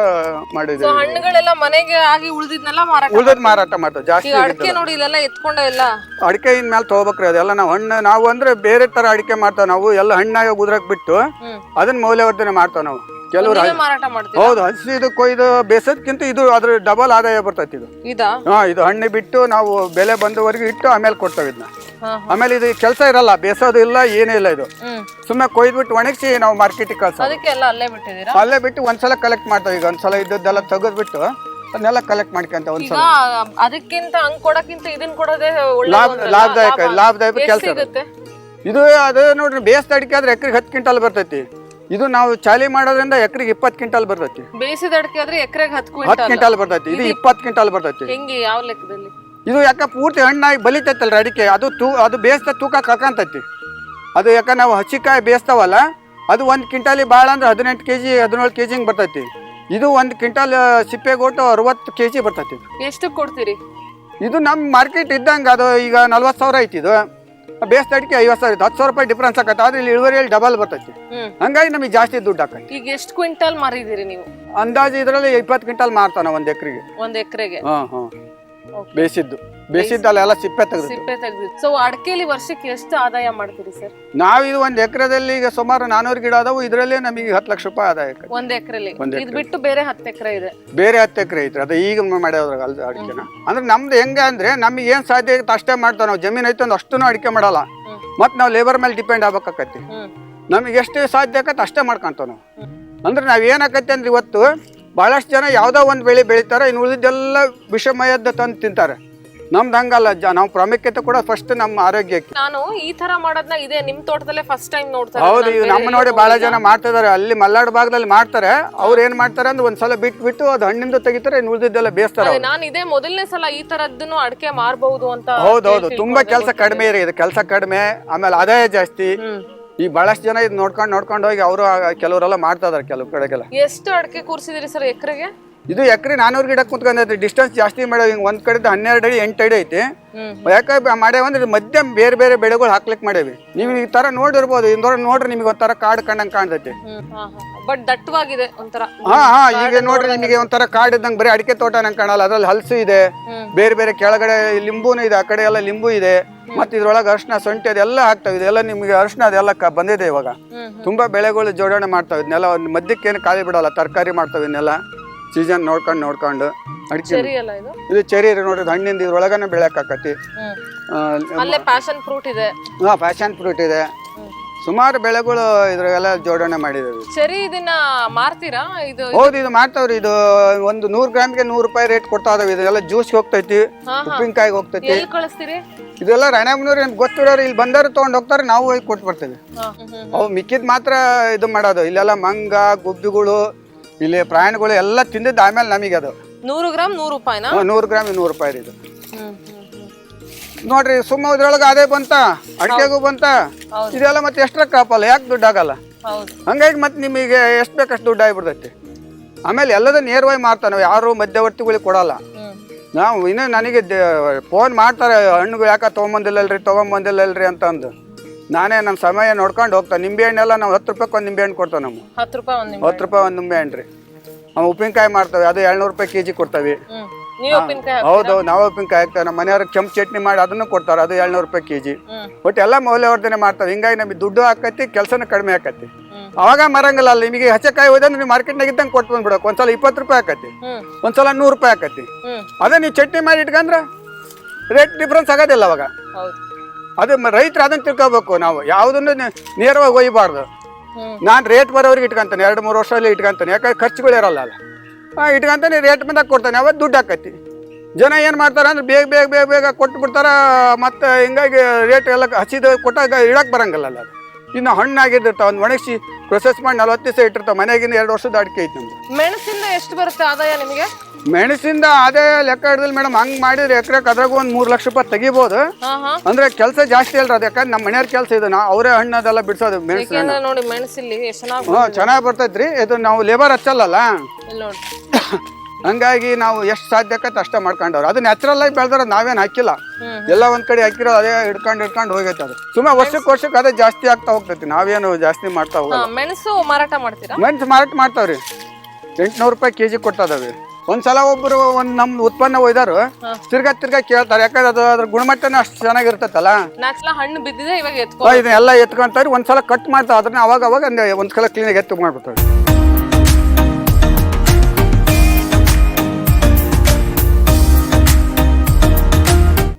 ಮಾಡಿದ್ರು ಸೊ ಮಾಡಿದ್ದೀವಿ ಹಣ್ಣುಗಳೆಲ್ಲ ಮನೆಗೆ ಆಗಿ ಉಳಿದಿದ್ನೆಲ್ಲ ಮಾರಾಟ ಉಳ್ದದ್ ಮಾರಾಟ ಮಾಡ್ತಾರೆ ಜಾಸ್ತಿ ಈಗ ಅಡಕೆ ನೋಡಿ ಇಲ್ಲೆಲ್ಲ ಎತ್ಕೊಂಡ ಇಲ್ಲ ಅಡಿಕೆ ಇನ್ಮೇಲೆ ತಗೋಬೇಕ್ರಿ ಅದೆಲ್ಲ ನಾವು ಹಣ್ಣು ನಾವು ಅಂದ್ರೆ ಬೇರೆ ತರ ಅಡಿಕೆ ಮಾಡ್ತಾವ ನಾವು ಎಲ್ಲ ಹಣ್ಣಾಗ ಉದ್ರಕ್ ಬಿಟ್ಟು ಹ್ಮ್. ಅದನ್ನ ಮೌಲ್ಯವರ್ಧನೆ ಮಾಡ್ತಾವ ನಾವು. ಕೆಲವರು ನೀವೇ ಮಾರಾಟ ಮಾಡ್ತೀರಾ? ಹೌದು ಹಸಿದು ಕೊಯ್ದು ಬೇಸೋದ್ಕಿಂತ ಇದು ಅದ್ರ ಡಬಲ್ ಆದಾಯ ಬರ್ತೈತಿ ಇದು. ಇದಾ? ಹಾ ಇದು ಹಣ್ಣು ಬಿಟ್ಟು ನಾವು ಬೆಲೆ ಬಂದವರೆಗೂ ಇಟ್ಟು ಆಮೇಲೆ ಕೊಡ್ತೇವೆ ಇದನ್ನ. ಹಾ ಆಮೇಲೆ ಇದು ಕೆಲಸ ಇರಲ್ಲ ಬೇಸೋದು ಇಲ್ಲ ಏನೂ ಇಲ್ಲ ಇದು. ಸುಮ್ಮನೆ ಸುಮ್ಮನೆ ಕೊಯ್ದ್ಬಿಟ್ಟು ಒಣಗಿಸಿ ನಾವು ಮಾರ್ಕೆಟಿಗೆ ಕಳ್ಸೋದು. ಅದಕ್ಕೆ ಎಲ್ಲ ಅಲ್ಲೇ ಬಿಟ್ಟಿದ್ದೀರಾ? ಅಲ್ಲೇ ಬಿಟ್ಟು ಒಂದ್ಸಲ ಕಲೆಕ್ಟ್ ಮಾಡ್ತೇವೆ. ಈಗ ಒಂದ್ಸಲ ಇದ್ದದ್ದೆಲ್ಲ ತೆಗೆದ್ಬಿಟ್ಟು ಅದನ್ನೆಲ್ಲ ಕಲೆಕ್ಟ್ ಮಾಡ್ಕೊಂತ ಈಗ ಒಂದ್ಸಲ ಅದಕ್ಕಿಂತ ಹಂಗ್ ಕೊಡಕ್ಕಿಂತ ಇದನ್ ಕೊಡೋದೇ ಲಾಭ ಲಾಭದಾಯಕ ಲಾಭದಾಯಕ ಕೆಲಸ ಸಿಗುತ್ತೆ? ಇದು ಅದು ನೋಡ್ರಿ ಬೇಸ್ ಅಡಿಕೆ ಆದ್ರೆ ಎಕರೆಗೆ ಹತ್ತು ಕ್ವಿಂಟಲ್ ಬರ್ತೈತಿ. ಇದು ನಾವು ಚಾಲಿ ಮಾಡೋದ್ರಿಂದ ಎಕರೆಗೆ ಇಪ್ಪತ್ತು ಕ್ವಿಂಟಲ್ ಬರ್ತೈತಿ. ಬೇಸಿದ ಅಡಿಕೆ ಆದ್ರೆ ಎಕರೆಗೆ ಹತ್ತು ಹತ್ತು ಕ್ವಿಂಟಲ್. ಕ್ವಿಂಟಲ್ ಬರ್ತೈತಿ. ಇದು ಇಪ್ಪತ್ತು ಕ್ವಿಂಟಲ್ ಬರ್ತೈತಿ. ಹೆಂಗೆ ಯಾವ ಲೆಕ್ಕದಲ್ಲಿ? ಇದು ಯಾಕೆ ಪೂರ್ತಿ ಹಣ್ಣಾಗಿ ಬಲಿತೈತಲ್ರಿ ಅಡಿಕೆ? ಅದು ತೂ ಅದು ಬೇಸ್ತ ತೂಕ ಕಳ್ಕೊಂತೈತಿ ಅದು ಯಾಕೆ ನಾವು ಹಸಿಕಾಯಿ ಬೇಯಿಸ್ತಾವಲ್ಲ ಅದು ಒಂದು ಕ್ವಿಂಟಾಲಿ ಭಾಳ ಅಂದ್ರೆ ಹದಿನೆಂಟು ಕೆ ಜಿ ಹದಿನೇಳು ಕೆ ಜಿ ಹಿಂಗೆ ಬರ್ತೈತಿ. ಇದು ಒಂದು ಕ್ವಿಂಟಾಲ್ ಸಿಪ್ಪೆಗೊಟ್ಟು ಅರವತ್ತು ಕೆ ಜಿ ಬರ್ತೈತಿ ಎಷ್ಟು ಕೊಡ್ತೀರಿ? ಇದು ನಮ್ಮ ಮಾರ್ಕೆಟ್ ಇದ್ದಂಗೆ ಅದು ಈಗ ನಲ್ವತ್ತು ಸಾವಿರ ಐತಿ ಇದು. ಬೇಸ್ದ ಅಡಿಕೆ ಐವತ್ತು ಸಾವಿರ ಹತ್ತು ಸಾವಿರ ರೂಪಾಯಿ ಡಿಫ್ರೆನ್ಸ್ ಆಗತ್ತೆ ಆದ್ರೆ ಇಲ್ಲಿ ಇಳುವರಿಯಲ್ಲಿ ಡಬಲ್ ಬರ್ತೈತಿ. ಹಂಗಾಗಿ ನಮಗೆ ಜಾಸ್ತಿ ದುಡ್ಡು ಹಾಕಿ ಈಗ ಎಷ್ಟು ಕ್ವಿಂಟಲ್ ಮಾರಿದಿರಿ ನೀವು? ಅಂದಾಜು ಇದರಲ್ಲಿ ಇಪ್ಪತ್ತು ಕ್ವಿಂಟಲ್ ಮಾರ್ತಾನ ಒಂದು ಎಕರೆಗೆ. ಒಂದ್ ಎಕರೆಗೆ? ಹಾಂ ಹಾಂ. ಬೇಯಿಸಿದ್ದು ಬೇಯಿಸಿದ್ದಲ್ಲೆಲ್ಲ ಸಿಪ್ಪೆ ತೆಗೆದು ಸಿಪ್ಪೆ ತೆಗ್ದು ಸೊ ಅಡಕೆಲಿ ವರ್ಷಕ್ಕೆ ಎಷ್ಟು ಆದಾಯ ಮಾಡ್ತೀರಿ ಸರ್? ನಾವು ಇದು ಒಂದು ಎಕರೆದಲ್ಲಿ ಈಗ ಸುಮಾರು ನಾನೂರು ಗಿಡ ಅದಾವು. ಇದರಲ್ಲೇ ನಮಗೆ ಹತ್ತು ಲಕ್ಷ ರೂಪಾಯಿ ಆದಾಯ ಒಂದು ಒಂದ್ ಎಕರೆಲಿ. ಒಂದ್ ಇದ್ ಬಿಟ್ಟು ಬೇರೆ ಹತ್ತು ಎಕರೆ ಇದೆ. ಬೇರೆ ಹತ್ತು ಎಕರೆ ಐತ್ರಿ. ಅದು ಈಗ ಮಾಡ್ಯಾವ್ರಾಗ ಅಲ್ದ ಅಡಿಕೆನ. ಅಂದ್ರೆ ನಮ್ದು ಹೆಂಗೆ ಅಂದ್ರೆ ನಮಗೆ ಏನು ಸಾಧ್ಯ ಐತೆ ಅಷ್ಟೇ ಮಾಡ್ತಾವೆ ನಾವು. ಜಮೀನು ಐತೆ ಅಂದ್ರೆ ಅಷ್ಟೂ ಅಡಿಕೆ ಮಾಡಲ್ಲ. ಹ್ಮ್. ಮತ್ತು ನಾವು ಲೇಬರ್ ಮೇಲೆ ಡಿಪೆಂಡ್ ಆಗ್ಬೇಕಾಕತಿ. ಹ್ಮ್. ನಮಗೆ ಎಷ್ಟು ಸಾಧ್ಯ ಆಗತ್ತೆ ಅಷ್ಟೇ ಮಾಡ್ಕೊಂತಾವ ನಾವು. ಅಂದ್ರೆ ನಾವು ಏನಾಕತ್ತೆ ಅಂದ್ರೆ ಇವತ್ತು ಭಾಳಷ್ಟು ಜನ ಯಾವುದೋ ಒಂದು ಬೆಳೆ ಬೆಳಿತಾರೆ. ಇನ್ನು ಉಳಿದೆಲ್ಲ ವಿಷಮಯದ ತಂದು ತಿಂತಾರೆ. ನಮ್ದು ಹಂಗಲ್ಲ ಅಜ್ಜ ನಾವು ಪ್ರಾಮುಖ್ಯತೆ ಕೂಡ ಫಸ್ಟ್ ನಮ್ಮ ಆರೋಗ್ಯಕ್ಕೆ. ನಾನು ಈ ತರ ಮಾಡೋದ್ನ ಇದೆ ನಿಮ್ ತೋಟದಲ್ಲೇ ಫಸ್ಟ್ ಟೈಮ್ ನೋಡ್ತಾರೆ ಹೌದು ಈಗ ನಮ್ಮ ನೋಡಿ ಬಹಳ ಜನ ಮಾಡ್ತಿದಾರೆ. ಅಲ್ಲಿ ಮಲ್ನಾಡು ಭಾಗದಲ್ಲಿ ಮಾಡ್ತಾರೆ. ಅವ್ರು ಏನ್ ಮಾಡ್ತಾರೆ ಅಂದ್ರೆ ಒಂದ್ಸಲ ಬಿಟ್ ಬಿಟ್ಟು ಅದು ಹಣ್ಣಿಂದ ತೆಗಿತಾರೆ ಇನ್ನು ಉಳಿದಿದ್ದೆಲ್ಲ ಬೇಯಿಸ್ತಾರೆ ಅವ್ರು. ನಾನು ಇದೇ ಮೊದಲನೇ ಸಲ ಈ ತರದ್ದನ್ನು ಅಡಕೆ ಮಾರಬಹುದು ಅಂತ ಹೌದೌದು ತುಂಬಾ ಕೆಲಸ ಕಡಿಮೆ ಇದೆ. ಇದು ಕೆಲಸ ಕಡಿಮೆ ಆಮೇಲೆ ಆದಾಯ ಜಾಸ್ತಿ. ಈ ಬಹಳಷ್ಟು ಜನ ಇದು ನೋಡ್ಕೊಂಡು ನೋಡ್ಕೊಂಡು ಹೋಗಿ ಅವರು ಕೆಲವರೆಲ್ಲ ಮಾಡ್ತಾ ಇದಾರೆ ಕೆಲವು ಕಡೆಗೆಲ್ಲ. ಎಷ್ಟು ಅಡಕೆ ಕೂರ್ಸಿದಿರಿ ಸರ್ ಎಕರೆಗೆ? ಇದು ಎಕರೆ ನಾನೂರು ಗಿಡ ಕುಂತ್ಕೊಂಡೈತಿ ಡಿಸ್ಟೆನ್ಸ್ ಜಾಸ್ತಿ ಮಾಡ್ಯಾವ ಹಿಂಗೆ ಒಂದ್ ಕಡೆ ಹನ್ನೆರಡು ಅಡಿ ಎಂಟು ಅಡಿ ಐತಿ. ಯಾಕೆ ಮಾಡ್ಯಾವ ಅಂದ್ರೆ ಮಧ್ಯ ಬೇರೆ ಬೇರೆ ಬೆಳೆಗಳು ಹಾಕ್ಲಿಕ್ಕೆ ಮಾಡೇವಿ. ನೀವು ಈ ತರ ನೋಡಿರ್ಬೋದು ಇಂದೋರ ನೋಡ್ರಿ ನಿಮಗೆ ಒಂಥರ ಕಾಡು ಕಂಡಂಗೆ ಕಾಣ್ತೈತಿ. ಬಟ್ ದಟ್ಟವಾಗಿದೆ ಒಂಥರ. ಹಾ ಹಾ ಈಗ ನೋಡ್ರಿ ನಿಮಗೆ ಒಂಥರ ಕಾಡ್ ಇದ್ದಂಗೆ ಬರೀ ಅಡಿಕೆ ತೋಟ ನಂಗೆ ಕಾಣಲ್ಲ. ಅದ್ರಲ್ಲಿ ಹಲಸು ಇದೆ. ಬೇರೆ ಬೇರೆ ಕೆಳಗಡೆ ಲಿಂಬೂನು ಇದೆ ಆ ಕಡೆ ಎಲ್ಲ ಲಿಂಬು ಇದೆ. ಮತ್ತೆ ಇದ್ರೊಳಗೆ ಅರ್ಶಿನ ಸೊಂಟೆ ಅದೆಲ್ಲ ಹಾಕ್ತಾವೆ. ಇದೆಲ್ಲ ನಿಮಗೆ ಅರ್ಶಿನ ಅದೆಲ್ಲ ಕ- ಬಂದಿದೆ ಇವಾಗ. ತುಂಬಾ ಬೆಳೆಗಳು ಜೋಡಣೆ ಮಾಡ್ತಾವೆ. ಇದನ್ನೆಲ್ಲ ಮಧ್ಯಕ್ಕೆ ಏನು ಖಾಲಿ ಬಿಡಲ್ಲ ತರಕಾರಿ ಮಾಡ್ತಾವೆ ಇದನ್ನೆಲ್ಲ. ಸೀಸನ್ ನೋಡ್ಕೊಂಡು ನೋಡ್ಕೊಂಡು ಅಡಿಕೆ ಸರಿ ಅಲ್ಲ ಇದು? ಇದು ಚೆರಿ ನೋಡ್ರಿ ಹಣ್ಣಿಂದ ಇದ್ರೊಳಗನೆ ಬೆಳೆಯಕ್ಕಾಕತಿ ಹ್ಮ್. ಅಲ್ಲೇ ಪ್ಯಾಷನ್ ಫ್ರೂಟ್ ಇದೆ. ಹಾಂ ಫ್ಯಾಷನ್ ಫ್ರೂಟ್ ಇದೆ. ಸುಮಾರು ಬೆಳೆಗಳು ಇದ್ರಾಗೆಲ್ಲ ಜೋಡಣೆ ಮಾಡಿದ್ದೇವೆ. ಸರಿ ಇದನ್ನ ಮಾರ್ತೀರಾ? ಇದು ಹೌದು ಇದು ಮಾಡ್ತಾವ್ರಿ ಇದು ಒಂದು ನೂರು ಗ್ರಾಮ್ಗೆ ನೂರು ರೂಪಾಯಿ ರೇಟ್ ಕೊಡ್ತಾ ಇದಾವೆ. ಇದೆಲ್ಲ ಜ್ಯೂಸ್ಗೆ ಹೋಗ್ತೈತಿ ಹಾ, ಹಾ. ಉಪ್ಪಿನಕಾಯಿಗೆ ಹೋಗ್ತೈತಿ. ಎಲ್ಲಿ ಕಳಿಸ್ತೀರಿ? ಇದೆಲ್ಲ ರಾಣೆಬೆನ್ನೂರು ನಿಮ್ಗೆ ಗೊತ್ತಿರೋರು ಇಲ್ಲಿ ಬಂದವರು ತೊಗೊಂಡು ಹೋಗ್ತಾರೆ ನಾವು ಹೋಗಿ ಕೊಟ್ಟು ಬರ್ತೀವಿ ಹಾ. ಅವು ಮಿಕ್ಕಿದ್ ಮಾತ್ರ ಇದು ಮಾಡೋದು. ಇಲ್ಲೆಲ್ಲ ಮಂಗ ಗುಬ್ಬಿಗಳು ಇಲ್ಲಿ ಪ್ರಾಣಿಗಳು ಎಲ್ಲ ತಿಂದಿದ್ದು ಆಮೇಲೆ ನಮಗೆ ಅದು. ನೂರು ಗ್ರಾಮ್ ನೂರು ರೂಪಾಯಿನಾ? ನೂರು ಗ್ರಾಮ್ ನೂರು ರೂಪಾಯಿ ಇದು. ಹ್ಮ್ ಹ್ಮ್ ಹ್ಮ್. ನೋಡ್ರಿ ಸುಮ್ಮ ಇದ್ರೊಳಗೆ ಅದೇ ಬಂತ ಅಡಿಕೆಗೂ ಬಂತ. ಹೌದು. ಇದೆಲ್ಲ ಮತ್ತೆ ಎಷ್ಟ್ರ ಕಾಪಲ್ಲ ಯಾಕೆ ದುಡ್ಡು ಆಗಲ್ಲ? ಹೌದು. ಹಂಗಾಗಿ ಮತ್ತೆ ನಿಮಗೆ ಎಷ್ಟು ಬೇಕಷ್ಟು ದುಡ್ಡು ಆಗಿಬಿಡ್ತೈತಿ. ಆಮೇಲೆ ಎಲ್ಲದ ನೇರವಾಗಿ ಮಾರ್ತಾನೆ ನಾವು ಯಾರು ಮಧ್ಯವರ್ತಿಗಳಿಗೆ ಕೊಡಲ್ಲ. ಹ್ಮ್. ನಾವು ಇನ್ನೂ ನನಗೆ ಫೋನ್ ಮಾಡ್ತಾರೆ ಹಣ್ಣುಗಳು ಯಾಕೆ ತೊಗೊಂಬಂದಿಲ್ಲಲ್ರಿ ತೊಗೊಂಬಂದಿಲ್ಲಲ್ರಿ ಅಂತ ಅಂದು ನಾನೇ ನನ್ನ ಸಮಯ ನೋಡ್ಕೊಂಡು ಹೋಗ್ತಾ ನಿಂಬೆ ಹಣ್ಣೆಲ್ಲ ನಾವು ಹತ್ತು ರೂಪಾಯಿ ಒಂದು ನಿಂಬೆ ಹಣ್ಣು ಕೊಡ್ತೇವೆ ನಾವು ಹತ್ತು ರೂಪಾಯಿ ಒಂದು ನಿಮಿಷ ಹತ್ತು ರೂಪಾಯಿ ಒಂದು ನಿಂಬೆ ಹಣ್ಣು ರೀ. ನಾವು ಉಪ್ಪಿನಕಾಯಿ ಮಾಡ್ತೇವೆ ಅದು ಏಳ್ನೂರು ರೂಪಾಯಿ ಕೆ ಜಿ ಕೊಡ್ತೇವೆ. ಹ್ಮ್. ನೀವು ಉಪ್ಪಿನಕಾಯಿ ಹೌದು ನಾವು ಉಪ್ಪಿನಕಾಯಿ ಹಾಕ್ತೇವೆ. ನಮ್ಮ ಮನೆಯವ್ರಿಗೆ ಕೆಂಪು ಚಟ್ನಿ ಮಾಡಿ ಅದನ್ನು ಕೊಡ್ತಾರೆ ಅದು ಏಳ್ನೂರು ರೂಪಾಯಿ ಕೆ ಜಿ ಹ್ಮ್. ಒಟ್ಟು ಎಲ್ಲ ಮೌಲ್ಯವರ್ಧನೆ ಮಾಡ್ತಾರೆ ಹಿಂಗಾಗಿ ನಮಗೆ ದುಡ್ಡು ಹಾಕತಿ ಕೆಲಸನೂ ಕಡಿಮೆ ಆಕತಿ. ಹ್ಮ್. ಅವಾಗ ಮರಂಗಿಲ್ಲ ಅಲ್ಲಿ ನಿಮಗೆ ಹಚ್ಚಕಾಯಿ ಹೋದ್ರೆ ನೀವು ಮಾರ್ಕೆಟ್ನಾಗ ಇದ್ದಂಗೆ ಕೊಟ್ಟು ಬಂದ್ಬಿಡಕ್ಕೆ ಒಂದ್ಸಲ ಇಪ್ಪತ್ತು ರೂಪಾಯಿ ಆಕತಿ. ಹ್ಮ್. ಒಂದ್ಸಲ ನೂರು ರೂಪಾಯಿ ಆಕತಿ. ಹ್ಮ್. ಅದೇ ನೀವು ಚಟ್ನಿ ಮಾಡಿ ಇಟ್ಕೊಂಡ್ರೆ ರೇಟ್ ಡಿಫ್ರೆನ್ಸ್ ಆಗೋದಿಲ್ಲ ಅವಾಗ. ಹೌದು. ಅದು ರೈತರು ಅದನ್ನು ತಿಳ್ಕೊಬೇಕು ನಾವು. ಯಾವುದನ್ನು ನೇರವಾಗಿ ಒಯ್ಯಬಾರ್ದು ನಾನು ರೇಟ್ ಬರೋರಿಗೆ ಇಟ್ಕೊಂತಾನೆ ಎರಡು ಮೂರು ವರ್ಷದಲ್ಲಿ ಇಟ್ಕೊಂತಾನೆ. ಯಾಕಂದ್ರೆ ಖರ್ಚುಗಳು ಇರಲ್ಲ ಅಲ್ಲ. ಹಾಂ ಇಟ್ಕೊಂತಾನೆ ರೇಟ್ ಬಂದಾಗ ಕೊಡ್ತಾನೆ. ಅವತ್ತು ದುಡ್ಡು ಹಾಕತಿ. ಜನ ಏನು ಮಾಡ್ತಾರೆ ಅಂದ್ರೆ ಬೇಗ ಬೇಗ ಬೇಗ ಬೇಗ ಕೊಟ್ಟು ಬಿಡ್ತಾರ ಮತ್ತು ಹಿಂಗಾಗಿ ರೇಟ್ ಎಲ್ಲ ಹಸಿದ ಕೊಟ್ಟಾಗ ಇಡಕ್ಕೆ ಬರಂಗಲ್ಲ ಅದು. ಇನ್ನು ಹಣ್ಣಾಗಿದ್ದಿರ್ತಾವೆ ಒಂದು ಒಣಗಿಸಿ ಪ್ರೊಸೆಸ್ ಮಾಡಿ ನಲ್ವತ್ತು ದಿವಸ ಇಟ್ಟಿರ್ತಾವೆ. ಮನೆಗಿನ ಎರಡು ವರ್ಷದ ಅಡಿಕೆ ಐತೆ ನಮ್ದು. ಮೆಣಸಿಂದ ಎಷ್ಟು ಬರುತ್ತೆ ಆದಾಯ ನಿಮಗೆ? ಮೆಣಸಿಂದ ಅದೇ ಲೆಕ್ಕ ಹಿಡಿದಿಲ್ಲ ಮೇಡಮ್ ಹಂಗ್ ಮಾಡಿದ್ರೆ ಎಕರೆಗೆ ಅದ್ರಾಗ ಒಂದ್ ಮೂರ್ ಲಕ್ಷ ರೂಪಾಯಿ ತೆಗಿಬೋದು. ಹಾ ಹಾ. ಅಂದ್ರೆ ಕೆಲಸ ಜಾಸ್ತಿ ಅಲ್ರಿ ಅದಕ್ಕೆ ಯಾಕಂದ್ರೆ ನಮ್ಮ ಮನೆಯವ್ರ ಕೆಲಸ ಇದು ನಾ ಅವರೇ ಹಣ್ಣು ಅದೆಲ್ಲ ಬಿಡ್ಸೋದು ಮೆಣಸು ಯಾಕೆಂದ್ರೆ ನೋಡಿ ಮೆಣಸಿಲ್ಲಿ ಎಷ್ಟು ಚೆನ್ನಾಗಿ ಹ್ಞೂ ಚೆನ್ನಾಗಿ ಬರ್ತೈತ್ರಿ. ಇದು ನಾವು ಲೇಬರ್ ಹಚ್ಚಲ್ಲಲ್ಲ? ಇಲ್ಲಿ ನೋಡಿ ಹಂಗಾಗಿ ನಾವು ಎಷ್ಟು ಸಾಧ್ಯ ಆಕತ್ತೆ ಅಷ್ಟೇ ಮಾಡ್ಕೊಂಡವ್ರು. ಅದು ನ್ಯಾಚುರಲ್ ಆಗಿ ಬೆಳೆದ್ರೆ ನಾವೇನು ಹಾಕಿಲ್ಲ. ಎಲ್ಲ ಒಂದ್ ಕಡೆ ಹಾಕಿರೋ ಅದೇ ಹಿಡ್ಕೊಂಡು ಹಿಡ್ಕೊಂಡು ಹೋಗೈತೆ ಅದು. ಸುಮ್ಮನೆ ವರ್ಷಕ್ಕೆ ವರ್ಷಕ್ಕೆ ಅದೇ ಜಾಸ್ತಿ ಆಗ್ತಾ ಹೋಗ್ತೈತಿ. ನಾವೇನು ಜಾಸ್ತಿ ಮಾಡ್ತಾ ಹಾ, ಹೋಗಲ್ಲ ಮೆಣಸು ಮಾರಾಟ ಮಾಡ್ತೀರಾ? ಮೆಣಸು ಮಾರಾಟ ಮಾಡ್ತಾವ್ರಿ. ಎಂಟ್ನೂರು ರೂಪಾಯಿ ಕೆ ಜಿ ಕೊಟ್ಟದವಿ. ಒಂದ್ಸಲ ಒಬ್ರು ಒಂದು ನಮ್ ಉತ್ಪನ್ನ ಒಯ್ದಾರು ತಿರ್ಗಾ ತಿರ್ಗಾ ಕೇಳ್ತಾರೆ. ಯಾಕಂದ್ರೆ ಅದು ಅದ್ರ ಗುಣಮಟ್ಟನ ಅಷ್ಟು ಚೆನ್ನಾಗಿರ್ತೈತಲ್ಲ ಹಣ್ಣು ಬಿದ್ದಿದೆ ಇವಾಗ ಎತ್ಕೊ ಇದನ್ನೆಲ್ಲ ಎತ್ಕೊಂತಾರೆ ಒಂದ್ಸಲ ಕಟ್ ಮಾಡ್ತಾರೆ. ಅದನ್ನ ಅವಾಗ ಅವಾಗ ಒಂದ್ ಒಂದ್ಸಲ ಕ್ಲೀನಾಗಿ ಎತ್ತು ಮಾಡ್ಬಿಡ್ತಾರೆ.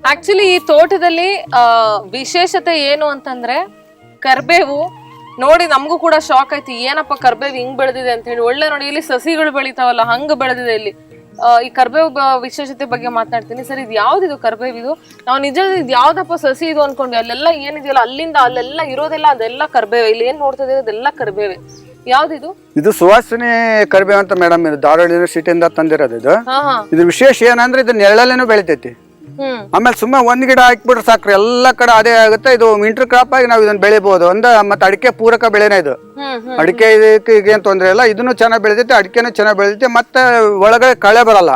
ಆಕ್ಚುಲಿ ಈ ತೋಟದಲ್ಲಿ ಆ, ವಿಶೇಷತೆ ಏನು ಅಂತಂದ್ರೆ ಕರ್ಬೇವು ನೋಡಿ ನಮಗೂ ಕೂಡ ಶಾಕ್ ಆಯ್ತು. ಏನಪ್ಪ ಕರ್ಬೇವು ಹಿಂಗ್ ಬೆಳೆದಿದೆ ಅಂತ ಹೇಳಿ. ಒಳ್ಳೆ ನೋಡಿ ಇಲ್ಲಿ ಸಸಿಗಳು ಬೆಳಿತಾವಲ್ಲ ಹಂಗ ಬೆಳೆದಿದೆ ಇಲ್ಲಿ. ಈ ಕರ್ಬೇವು ವಿಶೇಷತೆ ಬಗ್ಗೆ ಮಾತನಾಡ್ತೀನಿ. ಸರ್ ಇದು ಯಾವ್ದಿದು ಕರ್ಬೇವು ಇದು? ನಾವು ನಿಜ ಇದು ಯಾವ್ದಪ್ಪ ಸಸಿ ಇದು ಅನ್ಕೊಂಡ್ವಿ. ಅಲ್ಲೆಲ್ಲ ಏನಿದೆಯಲ್ಲ ಅಲ್ಲಿಂದ ಅಲ್ಲೆಲ್ಲ ಇರೋದೆಲ್ಲ ಅದೆಲ್ಲ ಕರ್ಬೇವೆ. ಇಲ್ಲಿ ಏನ್ ನೋಡ್ತಾ ಇದೀವಿ ಅದೆಲ್ಲ ಕರ್ಬೇವೆ. ಯಾವ್ದಿದು? ಇದು ಸುವಾಸನೆ ಕರ್ಬೇವು ಅಂತ ಮೇಡಮ್ ಇದು ಧಾರವಾಡ ಯೂನಿವರ್ಸಿಟಿಯಿಂದ ತಂದಿರೋದು ಇದು. ಇದ್ರ ವಿಶೇಷ ಏನಂದ್ರೆ ಇದು ನೆರಳಲ್ಲೇನು ಬೆಳಿತೈತಿ. ಆಮೇಲೆ ಸುಮ್ಮನೆ ಒಂದ್ ಗಿಡ ಹಾಕ್ಬಿಟ್ರೆ ಸಾಕ್ರಿ. ಎಲ್ಲ ಕಡೆ ಅದೇ ಆಗುತ್ತೆ. ಇದು ಇಂಟರ್ ಕ್ರಾಪ್ ಆಗಿ ನಾವು ಇದನ್ನ ಬೆಳಿಬಹುದು ಒಂದ ಮತ್ತೆ ಅಡಿಕೆ ಪೂರಕ ಬೆಳೆನೇ ಇದು. ಅಡಿಕೆ ಇದಕ್ಕೆ ಏನು ತೊಂದ್ರೆ ಇಲ್ಲ. ಇದನ್ನು ಚೆನ್ನಾಗಿ ಬೆಳೆದೈತೆ ಅಡಿಕೆನೂ ಚೆನ್ನಾಗಿ ಬೆಳೆದೈತೆ ಮತ್ತೆ ಒಳಗಡೆ ಕಳೆ ಬರಲ್ಲ.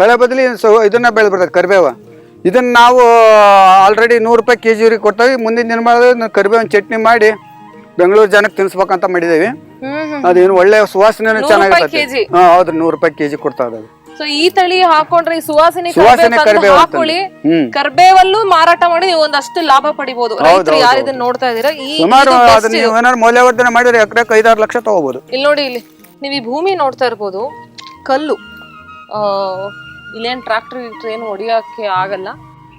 ಕಳೆ ಬದಲಿ ಇದನ್ನ ಬೆಳೆದ್ಬಿಡ್ತದೆ ಕರಿಬೇವ. ಇದನ್ನ ನಾವು ಆಲ್ರೆಡಿ ನೂರು ರೂಪಾಯಿ ಕೆ ಜಿ ಕೊಡ್ತೀವಿ. ಮುಂದಿನ ದಿನ ಕರಿಬೇವಿನ ಚಟ್ನಿ ಮಾಡಿ ಬೆಂಗಳೂರು ಜನಕ್ಕೆ ತಿನ್ಸ್ಬೇಕಂತ ಮಾಡಿದೇವಿ. ಅದೇನು ಒಳ್ಳೆ ಸುವಾಸನೆ ಚೆನ್ನಾಗಿರುತ್ತೆ. ಹೌದು ನೂರು ರೂಪಾಯಿ ಕೆಜಿ ಕೊಡ್ತಾ ಇದಾವೆ ಸೊ ಈ ತಳಿ ಹಾಕೊಂಡ್ರೆ ಈ ಸುವಾಸನೆ ಸುವಾಸನೆ ಕರ್ಬೇವ್ ಅಂತ. ಹಾಕೊಳ್ಳಿ. ಹ್ಮ್. ಕರ್ಬೇವಲ್ಲೂ ಮಾರಾಟ ಮಾಡಿ ನೀವು ಒಂದಷ್ಟು ಲಾಭ ಪಡಿಬಹುದು ರೈತರು ಯಾರು ಇದನ್ನ ನೋಡ್ತಾ ಇದೀರಾ ಈ ಸುಮಾರು ಇದು best ಅದನ್ನ ನೀವು ಏನಾದ್ರು ಮೌಲ್ಯವರ್ಧನೆ ಮಾಡಿದ್ರೆ ಎಕರೆ ಐದಾರು ಲಕ್ಷ ತಗೋಬಹುದು ಇಲ್ಲಿ ನೋಡಿ ಇಲ್ಲಿ. ನೀವು ಈ ಭೂಮಿ ನೋಡ್ತಾ ಇರ್ಬೋದು ಕಲ್ಲು. ಆ, ಇಲ್ಲೇನ್ ಟ್ರಾಕ್ಟರ್ ಏನು ಹೊಡಿಯೋಕೆ ಆಗಲ್ಲ.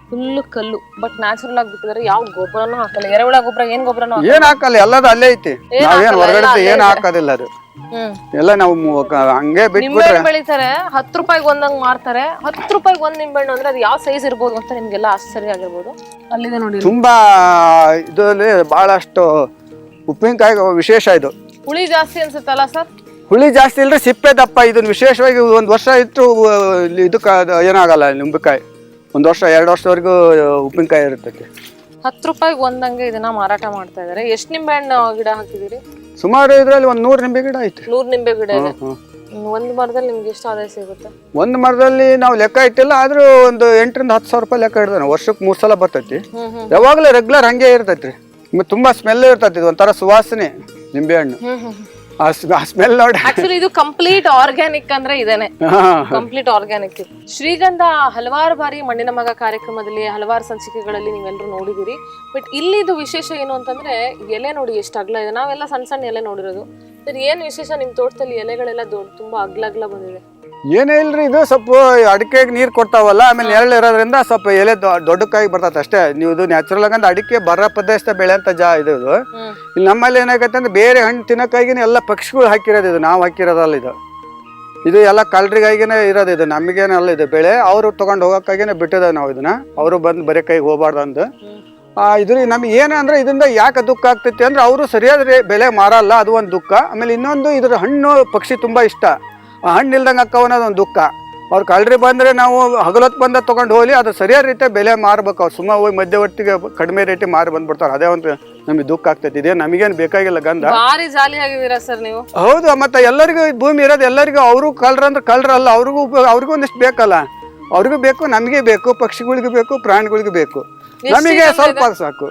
ಫುಲ್ ಕಲ್ಲು. ಬಟ್ ನ್ಯಾಚುರಲ್ ಆಗಿ ಬಿಟ್ಟಿದ್ರೆ. ಯಾವ ಗೊಬ್ಬರನೂ ಹಾಕಲ್ಲ. ಎರೆಹುಳ ಗೊಬ್ಬರ ಏನ್ ಗೊಬ್ಬರನೂ ಹಾಕಲ್ಲ. ಏನ್ ಹಾಕಲ್ಲ? ಎಲ್ಲದು ಅಲ್ಲೇ ಐತಿ. ಏನ್ ನಾವೇನ್ ಹಾಕಲ್ಲ, ಹೊರಗಡೆ ಎಲ್ಲ ಅಲ್ಲೇ ಏನ್ ಹಾಕೋದಿಲ್ಲ ಅದು. ಎಲ್ಲ ನಾವು ಮು- ಕ- ಹಂಗೆ ಬಿಟ್ಬಿಟ್ರೆ ಬೆಳಿತಾರೆ ಹತ್ತು ರೂಪಾಯಿಗೆ ಒಂದಂಗ್ ಮಾರ್ತಾರೆ. ಹತ್ತು ರೂಪಾಯಿಗೆ ಒಂದ್ ನಿಂಬೆಹಣ್ಣು ಅಂದ್ರೆ ಅದು ಯಾವ ಸೈಜ್ ಇರ್ಬೋದು ಅಂತ ನಿಮ್ಗೆಲ್ಲ ಆಶ್ಚರ್ಯ ಆಗಿರ್ಬೋದು? ಅಲ್ಲಿ ನೋಡಿ ತುಂಬಾ ಇದರಲ್ಲಿ ಬಹಳಷ್ಟು ಉಪ್ಪಿನಕಾಯಿ ವಿಶೇಷ ಇದು. ಹುಳಿ ಜಾಸ್ತಿ ಅನ್ಸುತ್ತಲ್ಲ ಸರ್? ಹುಳಿ ಜಾಸ್ತಿ ಇಲ್ರಿ ಸಿಪ್ಪೆ ದಪ್ಪ ಇದನ್ನ ವಿಶೇಷವಾಗಿ ಒಂದು ವರ್ಷ ಇಟ್ಟು ಇದಕ್ಕೆ ಏನಾಗಲ್ಲ ನಿಂಬೆಕಾಯಿ. ಒಂದು ವರ್ಷ ಎರಡು ವರ್ಷದವರೆಗೂ ಉಪ್ಪಿನಕಾಯಿ ಇರ್ತೈತಿ ಹತ್ತು ರೂಪಾಯಿ ಒಂದಂಗೆ ಇದನ್ನ ಮಾರಾಟ ಮಾಡ್ತಾ ಇದಾರೆ. ಎಷ್ಟು ನಿಂಬೆ ಹಣ್ಣು ಗಿಡ ಹಾಕಿದಿರಿ ಸುಮಾರು ಇದ್ರಲ್ಲಿ ಒಂದ್ ನೂರ್ ನಿಂಬೆ ಗಿಡ ಐತೆ. ನೂರ್ ನಿಂಬೆ ಗಿಡ ಇದೆ. ಒಂದ್ ಮರದಲ್ಲಿ ನಿಮ್ಗೆ ಎಷ್ಟು ಆದಾಯ ಸಿಗುತ್ತೆ? ಒಂದು ಮರದಲ್ಲಿ ನಾವು ಲೆಕ್ಕ ಇಟ್ಟಿಲ್ಲ ಆದ್ರೂ ಒಂದು ಎಂಟರಿಂದ ಹತ್ತು ಸಾವಿರ ರೂಪಾಯಿ ಲೆಕ್ಕ ಇಡ್ದಾನೆ ವರ್ಷಕ್ಕೆ ಮೂರ್ ಸಲ ಬರ್ತೈತಿ. ಯಾವಾಗಲೂ ರೆಗ್ಯುಲರ್ ಹಂಗೆ ಇರ್ತೈತ್ರಿ. ತುಂಬಾ ಸ್ಮೆಲ್ ಇರ್ತೈತಿ ಇದು ಒಂಥರ ಸುವಾಸನೆ ಹ್ಮ್ ಆ ಸ್ಮೆಲ್ ನೋಡಿ. ಆಕ್ಚುಲಿ ಇದು ಕಂಪ್ಲೀಟ್ ಆರ್ಗ್ಯಾನಿಕ್ ಅಂದ್ರೆ ಇದೇನೆ. ಕಂಪ್ಲೀಟ್ ಆರ್ಗ್ಯಾನಿಕ್ ಶ್ರೀಗಂಧ ಹಲವಾರು ಬಾರಿ ಮಣ್ಣಿನ ಮಗ ಕಾರ್ಯಕ್ರಮದಲ್ಲಿ ಹಲವಾರು ಸಂಚಿಕೆಗಳಲ್ಲಿ ನೀವೆಲ್ಲರೂ ನೋಡಿದಿರಿ ಬಟ್ ಇಲ್ಲಿದು ವಿಶೇಷ ಏನು ಅಂತಂದ್ರೆ ಎಲೆ ನೋಡಿ ಎಷ್ಟು ಅಗ್ಲ ಇದೆ. ನಾವೆಲ್ಲ ಸಣ್ಣ ಸಣ್ಣ ಎಲೆ ನೋಡಿರೋದು. ಸರ್ ಏನ್ ವಿಶೇಷ ನಿಮ್ ತೋಟದಲ್ಲಿ ಎಲೆಗಳೆಲ್ಲ ದೊಡ್ಡ ತುಂಬಾ ಅಗ್ಲ ಅಗ್ಲ ಬಂದಿದೆ. ಏನೇ ಇಲ್ರಿ ಇದು ಸ್ವಲ್ಪ ಅಡಿಕೆಗೆ ನೀರು ಕೊಡ್ತಾವಲ್ಲ ಆಮೇಲೆ ನೆರಳು ಇರೋದ್ರಿಂದ ಸ್ವಲ್ಪ ಎಲೆ ದೊಡ್ಡಕ್ಕಾಗಿ ಬರ್ತೈತೆ ಅಷ್ಟೇ. ನೀವು ಇದು ನ್ಯಾಚುರಲ್ ಆಗಂದ್ರೆ ಅಡಿಕೆ ಬರ ಪ್ರದೇಶದ ಬೆಳೆ ಅಂತ ಜಾ ಇದು ಇದು. ಇಲ್ಲಿ ನಮ್ಮಲ್ಲಿ ಏನಾಗತ್ತೆ ಅಂದ್ರೆ ಬೇರೆ ಹಣ್ಣು ತಿನ್ನೋಕ್ಕಾಗಿನ ಎಲ್ಲ ಪಕ್ಷಿಗಳು ಹಾಕಿರೋದು ಇದು ನಾವು ಹಾಕಿರೋದಲ್ಲ ಇದು. ಇದು ಎಲ್ಲ ಕಲ್ರಿಗಾಗಿನೇ ಇರೋದು ಇದು ನಮಗೇನಲ್ಲ ಇದು ಬೆಳೆ. ಅವರು ತಗೊಂಡು ಹೋಗೋಕ್ಕಾಗಿನೇ ಬಿಟ್ಟಿದ್ದೇವೆ ನಾವು ಇದನ್ನ. ಅವರು ಬಂದು ಬರೀ ಕೈಗೆ ಹೋಗ್ಬಾರ್ದು ಅಂದು. ಆ, ಇದ್ರ ನಮ್ಗೆ ಏನಂದ್ರೆ ಇದರಿಂದ ಯಾಕೆ ದುಃಖ ಆಗ್ತೈತಿ ಅಂದ್ರೆ ಅವರು ಸರಿಯಾದ ಬೆಲೆ ಮಾರಲ್ಲ ಅದು ಒಂದು ದುಃಖ. ಆಮೇಲೆ ಇನ್ನೊಂದು ಇದ್ರ ಹಣ್ಣು ಪಕ್ಷಿ ತುಂಬಾ ಇಷ್ಟ. ಹಣ್ಣು ಇಲ್ದಂಗೆ ಅಕ್ಕವ ಅನ್ನೋದು ಒಂದು ದುಃಖ. ಅವ್ರು ಕಳ್ರಿ ಬಂದರೆ ನಾವು ಹಗಲೊತ್ತು ಬಂದ ತೊಗೊಂಡು ಹೋಗಲಿ ಅದು ಸರಿಯಾದ ರೀತಿ ಬೆಲೆ ಮಾರ್ಬೇಕು. ಅವ್ರು ಸುಮ್ಮನೆ ಹೋಗಿ ಮಧ್ಯವರ್ತಿಗೆ ಕಡಿಮೆ ರೇಟಿಗೆ ಮಾರಿ ಬಂದ್ಬಿಡ್ತಾರೆ. ಅದೇ ಒಂದು ನಮಗೆ ದುಃಖ ಆಗ್ತೈತಿ. ಇದೇ ನಮಗೇನು ಬೇಕಾಗಿಲ್ಲ ಗಂಧ? ಭಾರಿ ಜಾಲಿ ಆಗಿದ್ದೀರಾ ಸರ್ ನೀವು? ಹೌದು ಮತ್ತೆ ಎಲ್ಲರಿಗೂ ಭೂಮಿ ಇರೋದು ಎಲ್ಲರಿಗೂ ಅವರು ಕಳ್ರ ಅಂದ್ರೆ ಕಳ್ರಲ್ಲ ಅವ್ರಿಗೂ ಅವ್ರಿಗೂ ಒಂದಿಷ್ಟು ಬೇಕಲ್ಲ. ಅವ್ರಿಗೂ ಬೇಕು ನಮಗೆ ಬೇಕು ಪಕ್ಷಿಗಳಿಗೂ ಬೇಕು ಪ್ರಾಣಿಗಳಿಗೂ ಬೇಕು. ನಮಗೆ ಸ್ವಲ್ಪ ಸಾಕು.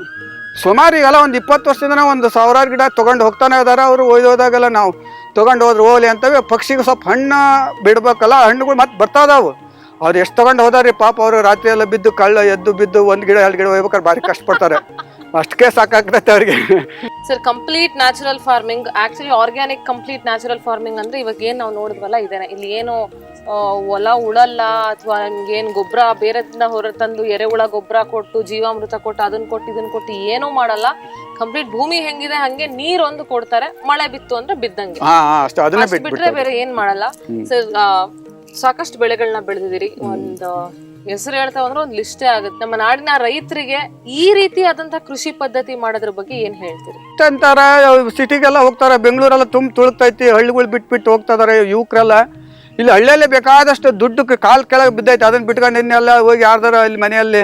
ಸುಮಾರು ಈಗೆಲ್ಲ ಒಂದು ಇಪ್ಪತ್ತು ವರ್ಷದಿಂದ ಒಂದು ಸಾವಿರಾರು ಗಿಡ ತೊಗೊಂಡು ಹೋಗ್ತಾನೆ ಇದಾರ. ಅವರು ಒಯ್ದೋದಾಗೆಲ್ಲ ನಾವು ತೊಗೊಂಡು ಹೋದ್ರೆ ಹೋಗ್ಲಿ ಅಂತವೆ. ಪಕ್ಷಿಗೆ ಸ್ವಲ್ಪ ಹಣ್ಣು ಬಿಡ್ಬೇಕಲ್ಲ, ಹಣ್ಣುಗಳು ಮತ್ತೆ ಬರ್ತಾ ಇದಾವು. ಅವ್ರು ಎಷ್ಟು ತಗೊಂಡು ಹೋದಾರಿ ಪಾಪ ಅವರು ರಾತ್ರಿ ಎಲ್ಲ ಬಿದ್ದು ಕಳ್ಳ ಎದ್ದು ಬಿದ್ದು ಒಂದು ಗಿಡ ಎರಡು ಗಿಡ ಹೋಗ್ಬೇಕಾದ್ರೆ ಭಾರಿ ಕಷ್ಟಪಡ್ತಾರೆ. ಅಷ್ಟಕ್ಕೆ ಸಾಕಾಗ್ತೈತೆ ಅವ್ರಿಗೆ. Sir complete natural farming actually organic complete natural farming ಅಂದ್ರೆ ಇವಾಗ ಏನ್ ನಾವು ನೋಡಿದ್ವಲ್ಲ ಇದೇನೆ. ಇಲ್ಲಿ ಏನು ಆ, ಹೊಲ ಉಳಲ್ಲ ಅಥವಾ ಏನ್ ಗೊಬ್ಬರ ಹೊರ ತಂದು ಎರೆಹುಳ ಗೊಬ್ಬರ ಕೊಟ್ಟು ಜೀವಾಮೃತ ಕೊಟ್ಟು ಅದನ್ನ ಕೊಟ್ಟು ಇದನ್ನ ಕೊಟ್ಟು ಏನೂ ಮಾಡಲ್ಲ. ಕಂಪ್ಲೀಟ್ ಭೂಮಿ ಹೆಂಗಿದೆ ಹಂಗೆ ನೀರೊಂದು ಕೊಡ್ತಾರೆ ಮಳೆ ಬಿತ್ತು ಅಂದ್ರೆ ಬಿದ್ದಂಗೆ. ಹಾ ಹಾ ಅಷ್ಟೇ ಅದನ್ನೇ ಅಷ್ಟ್ ಬಿಟ್ರೆ ಬೇರೆ ಏನ್ ಮಾಡಲ್ಲ. ಸರ್ ಸಾಕಷ್ಟು ಬೆಳೆಗಳನ್ನ ಬೆಳೆದಿದ್ದೀರಿ. ಒಂದು ಹೆಸರು ಹೇಳ್ತಾ ಅಂದ್ರೆ ಒಂದು ಲಿಸ್ಟೇ ಆಗುತ್ತೆ. ನಮ್ಮ ನಾಡಿನ ರೈತರಿಗೆ ಈ ರೀತಿ ಆದಂತಹ ಕೃಷಿ ಪದ್ಧತಿ ಮಾಡೋದ್ರ ಬಗ್ಗೆ ಏನ್ ಹೇಳ್ತೀರಿ? ಅಂತಾರ ಸಿಟಿಗೆಲ್ಲ ಹೋಗ್ತಾರೆ, ಬೆಂಗಳೂರೆಲ್ಲ ತುಂಬ ತುಳುಕ್ತೈತಿ ಹಳ್ಳಿಗಳು ಬಿಟ್ಬಿಟ್ಟು ಹೋಗ್ತಾ ಇದಾರೆ ಯುವಕರೆಲ್ಲ. ಇಲ್ಲಿ ಹಳ್ಳಿಯಲ್ಲೇ ಬೇಕಾದಷ್ಟು ದುಡ್ಡು ಕಾಲ್ ಕೆಳಗೆ ಬಿದ್ದೈತೆ. ಅದನ್ನ ಬಿಟ್ಕೊಂಡು ಇನ್ನೆಲ್ಲ ಹೋಗಿ ಯಾರ್ದಾರ ಇಲ್ಲಿ ಮನೆಯಲ್ಲಿ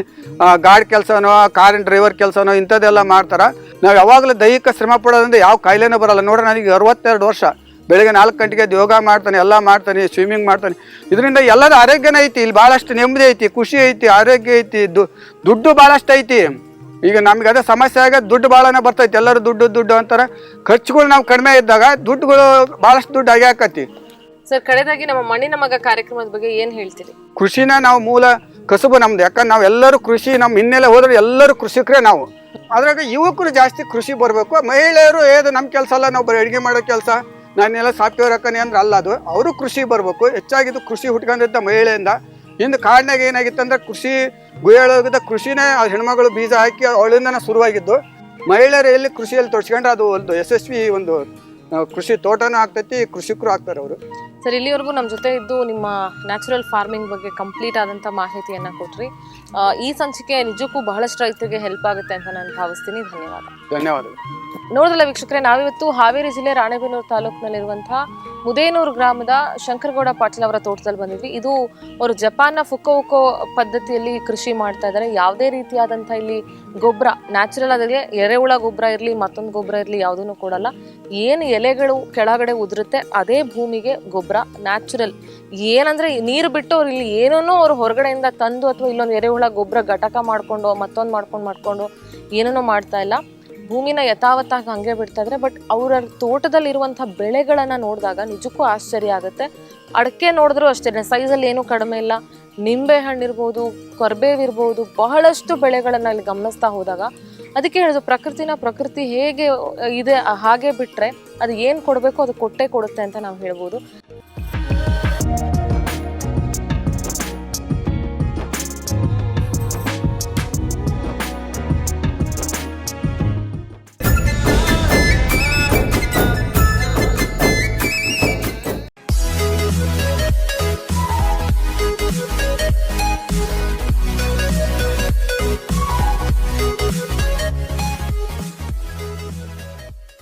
ಗಾಡಿ ಕೆಲಸನೋ ಕಾರಿನ ಡ್ರೈವರ್ ಕೆಲಸನೋ ಇಂಥದ್ದೆಲ್ಲ ಮಾಡ್ತಾರ. ನಾವು ಯಾವಾಗಲೂ ದೈಹಿಕ ಶ್ರಮ ಪಡೋದ್ರಿಂದ ಯಾವ ಕಾಯಿಲೆನೂ ಬರಲ್ಲ. ನೋಡ್ರಿ, ನನಗೆ ಅರವತ್ತೆರಡು ವರ್ಷ. ಬೆಳಿಗ್ಗೆ ನಾಲ್ಕು ಗಂಟೆಗೆ ಯೋಗ ಮಾಡ್ತಾನೆ ಎಲ್ಲ ಮಾಡ್ತಾನೆ ಸ್ವಿಮ್ಮಿಂಗ್ ಮಾಡ್ತಾನೆ. ಇದರಿಂದ ಎಲ್ಲದ ಆರೋಗ್ಯನ ಐತಿ ಇಲ್ಲಿ ಭಾಳಷ್ಟು ನೆಮ್ಮದಿ ಐತಿ ಖುಷಿ ಐತಿ ಆರೋಗ್ಯ ಐತಿ ದುಡ್ಡು ಭಾಳಷ್ಟು ಐತಿ. ಈಗ ನಮ್ಗೆ ಅದೇ ಸಮಸ್ಯೆ ಆಗ ದುಡ್ಡು ಭಾಳನೇ ಬರ್ತೈತಿ ಎಲ್ಲರೂ ದುಡ್ಡು ದುಡ್ಡು ಅಂತಾರೆ. ಖರ್ಚುಗಳು ನಾವು ಕಡಿಮೆ ಇದ್ದಾಗ ದುಡ್ಡುಗಳು ಭಾಳಷ್ಟು ದುಡ್ಡು ಆಗಿ ಹಾಕತಿ ಸರ್ ಕಡೆದಾಗಿ ನಮ್ಮ ಮಣ್ಣಿನ ಮಗ ಕಾರ್ಯಕ್ರಮದ ಬಗ್ಗೆ ಏನು ಹೇಳ್ತೀರಿ? ಕೃಷಿನ ನಾವು ಮೂಲ ಕಸುಬು ನಮ್ದು ಯಾಕಂದ್ರೆ ನಾವು ಎಲ್ಲರೂ ಕೃಷಿ ನಮ್ಮ ಹಿನ್ನೆಲೆ ಹೋದ್ರೆ ಎಲ್ಲರೂ ಕೃಷಿಕರೇ ನಾವು. ಅದ್ರಾಗ ಯುವಕರು ಜಾಸ್ತಿ ಕೃಷಿ ಬರಬೇಕು ಮಹಿಳೆಯರು ಏದು ನಮ್ಮ ಕೆಲಸ ಅಲ್ಲ ನಾವು ಬರೀ ಅಡುಗೆ ಮಾಡೋ ಕೆಲಸ. ನಾನೆಲ್ಲ ಸಾಫ್ಟ್ವೇರ್ ಹಾಕನಿ ಅಂದ್ರೆ ಅಲ್ಲ ಅದು. ಅವರು ಕೃಷಿ ಬರಬೇಕು. ಹೆಚ್ಚಾಗಿದ್ದು ಕೃಷಿ ಹುಟ್ಕೊಂಡಿದ್ದ ಮಹಿಳೆಯಿಂದ. ಹಿಂದೆ ಕಾಡಿನಾಗ ಏನಾಗಿತ್ತು ಅಂದ್ರೆ ಕೃಷಿ ಗುಹೆಯೊಳಗಿದ್ದ ಕೃಷಿನೇ ಆ ಹೆಣ್ಮಗಳು ಬೀಜ ಹಾಕಿ ಅವಳಿಂದನೇ ಶುರುವಾಗಿದ್ದು. ಮಹಿಳೆಯರು ಎಲ್ಲಿ ಕೃಷಿಯಲ್ಲಿ ತೊಡ್ಸ್ಕೊಂಡ್ರೆ ಅದು ಒಂದು ಯಶಸ್ವಿ ಒಂದು ಕೃಷಿ ತೋಟನೂ ಆಗ್ತೈತಿ, ಕೃಷಿಕರು ಆಗ್ತಾರೆ ಅವರು. ಸರ್, ಇಲ್ಲಿವರೆಗೂ ನಮ್ಮ ಜೊತೆ ಇದ್ದು ನಿಮ್ಮ ನ್ಯಾಚುರಲ್ ಫಾರ್ಮಿಂಗ್ ಬಗ್ಗೆ ಕಂಪ್ಲೀಟ್ ಆದಂಥ ಮಾಹಿತಿಯನ್ನು ಕೊಟ್ರಿ. ಈ ಸಂಚಿಕೆ ನಿಜಕ್ಕೂ ಬಹಳಷ್ಟು ರೈತರಿಗೆ ಹೆಲ್ಪ್ ಆಗುತ್ತೆ ಅಂತ ನಾನು ಭಾವಿಸ್ತೀನಿ. ಧನ್ಯವಾದ. ಧನ್ಯವಾದಗಳು. ನೋಡಿದಲ್ಲ ವೀಕ್ಷಕರೇ, ನಾವಿವತ್ತು ಹಾವೇರಿ ಜಿಲ್ಲೆ ರಾಣೆಬೆನ್ನೂರು ತಾಲೂಕಿನಲ್ಲಿರುವಂತಹ ಮುದೇನೂರು ಗ್ರಾಮದ ಶಂಕರಗೌಡ ಪಾಟೀಲ್ ಅವರ ತೋಟದಲ್ಲಿ ಬಂದಿದ್ವಿ. ಇದು ಅವರು ಜಪಾನ್ನ ಫುಕೋಕೋ ಪದ್ಧತಿಯಲ್ಲಿ ಕೃಷಿ ಮಾಡ್ತಾ ಇದ್ದಾರೆ. ಯಾವುದೇ ರೀತಿಯಾದಂಥ ಇಲ್ಲಿ ಗೊಬ್ಬರ ನ್ಯಾಚುರಲ್ ಆದರೆ ಎರೆಹುಳ ಗೊಬ್ಬರ ಇರಲಿ, ಮತ್ತೊಂದು ಗೊಬ್ಬರ ಇರಲಿ ಯಾವುದನ್ನು ಕೊಡಲ್ಲ. ಏನು ಎಲೆಗಳು ಕೆಳಗಡೆ ಉದುರುತ್ತೆ, ಅದೇ ಭೂಮಿಗೆ ಗೊಬ್ಬರ ನ್ಯಾಚುರಲ್ ಏನಂದ್ರೆ ನೀರು ಬಿಟ್ಟು ಅವ್ರು ಇಲ್ಲಿ ಏನನ್ನೂ ಅವ್ರು ಹೊರಗಡೆಯಿಂದ ತಂದು ಅಥವಾ ಇಲ್ಲೊಂದು ಎರೆಹುಳ ಗೊಬ್ಬರ ಘಟಕ ಮಾಡಿಕೊಂಡು, ಮತ್ತೊಂದು ಮಾಡ್ಕೊಂಡು ಮಾಡ್ಕೊಂಡು ಏನನ್ನೂ ಮಾಡ್ತಾ ಇಲ್ಲ. ಭೂಮಿನ ಯಥಾವತ್ತಾಗಿ ಹಂಗೆ ಬಿಡ್ತಾ ಇದ್ರೆ ಬಟ್ ಅವರ ತೋಟದಲ್ಲಿರುವಂಥ ಬೆಳೆಗಳನ್ನ ನೋಡಿದಾಗ ನಿಜಕ್ಕೂ ಆಶ್ಚರ್ಯ ಆಗುತ್ತೆ. ಅಡಕೆ ನೋಡಿದ್ರು ಅಷ್ಟೇ ಸೈಜಲ್ಲಿ ಏನೂ ಕಡಿಮೆ ಇಲ್ಲ. ನಿಂಬೆ ಹಣ್ಣು ಇರ್ಬೋದು, ಬಹಳಷ್ಟು ಬೆಳೆಗಳನ್ನ ಅಲ್ಲಿ ಗಮನಿಸ್ತಾ ಹೋದಾಗ, ಅದಕ್ಕೆ ಹೇಳೋದು ಪ್ರಕೃತಿನ ಪ್ರಕೃತಿ ಹೇಗೆ ಇದೆ, ಹಾಗೆ ಬಿಟ್ರೆ ಅದು ಏನು ಕೊಡಬೇಕು, ಅದು ಕೊಟ್ಟೇ ಕೊಡುತ್ತೆ ಅಂತ ನಾವು ಹೇಳ್ಬೋದು.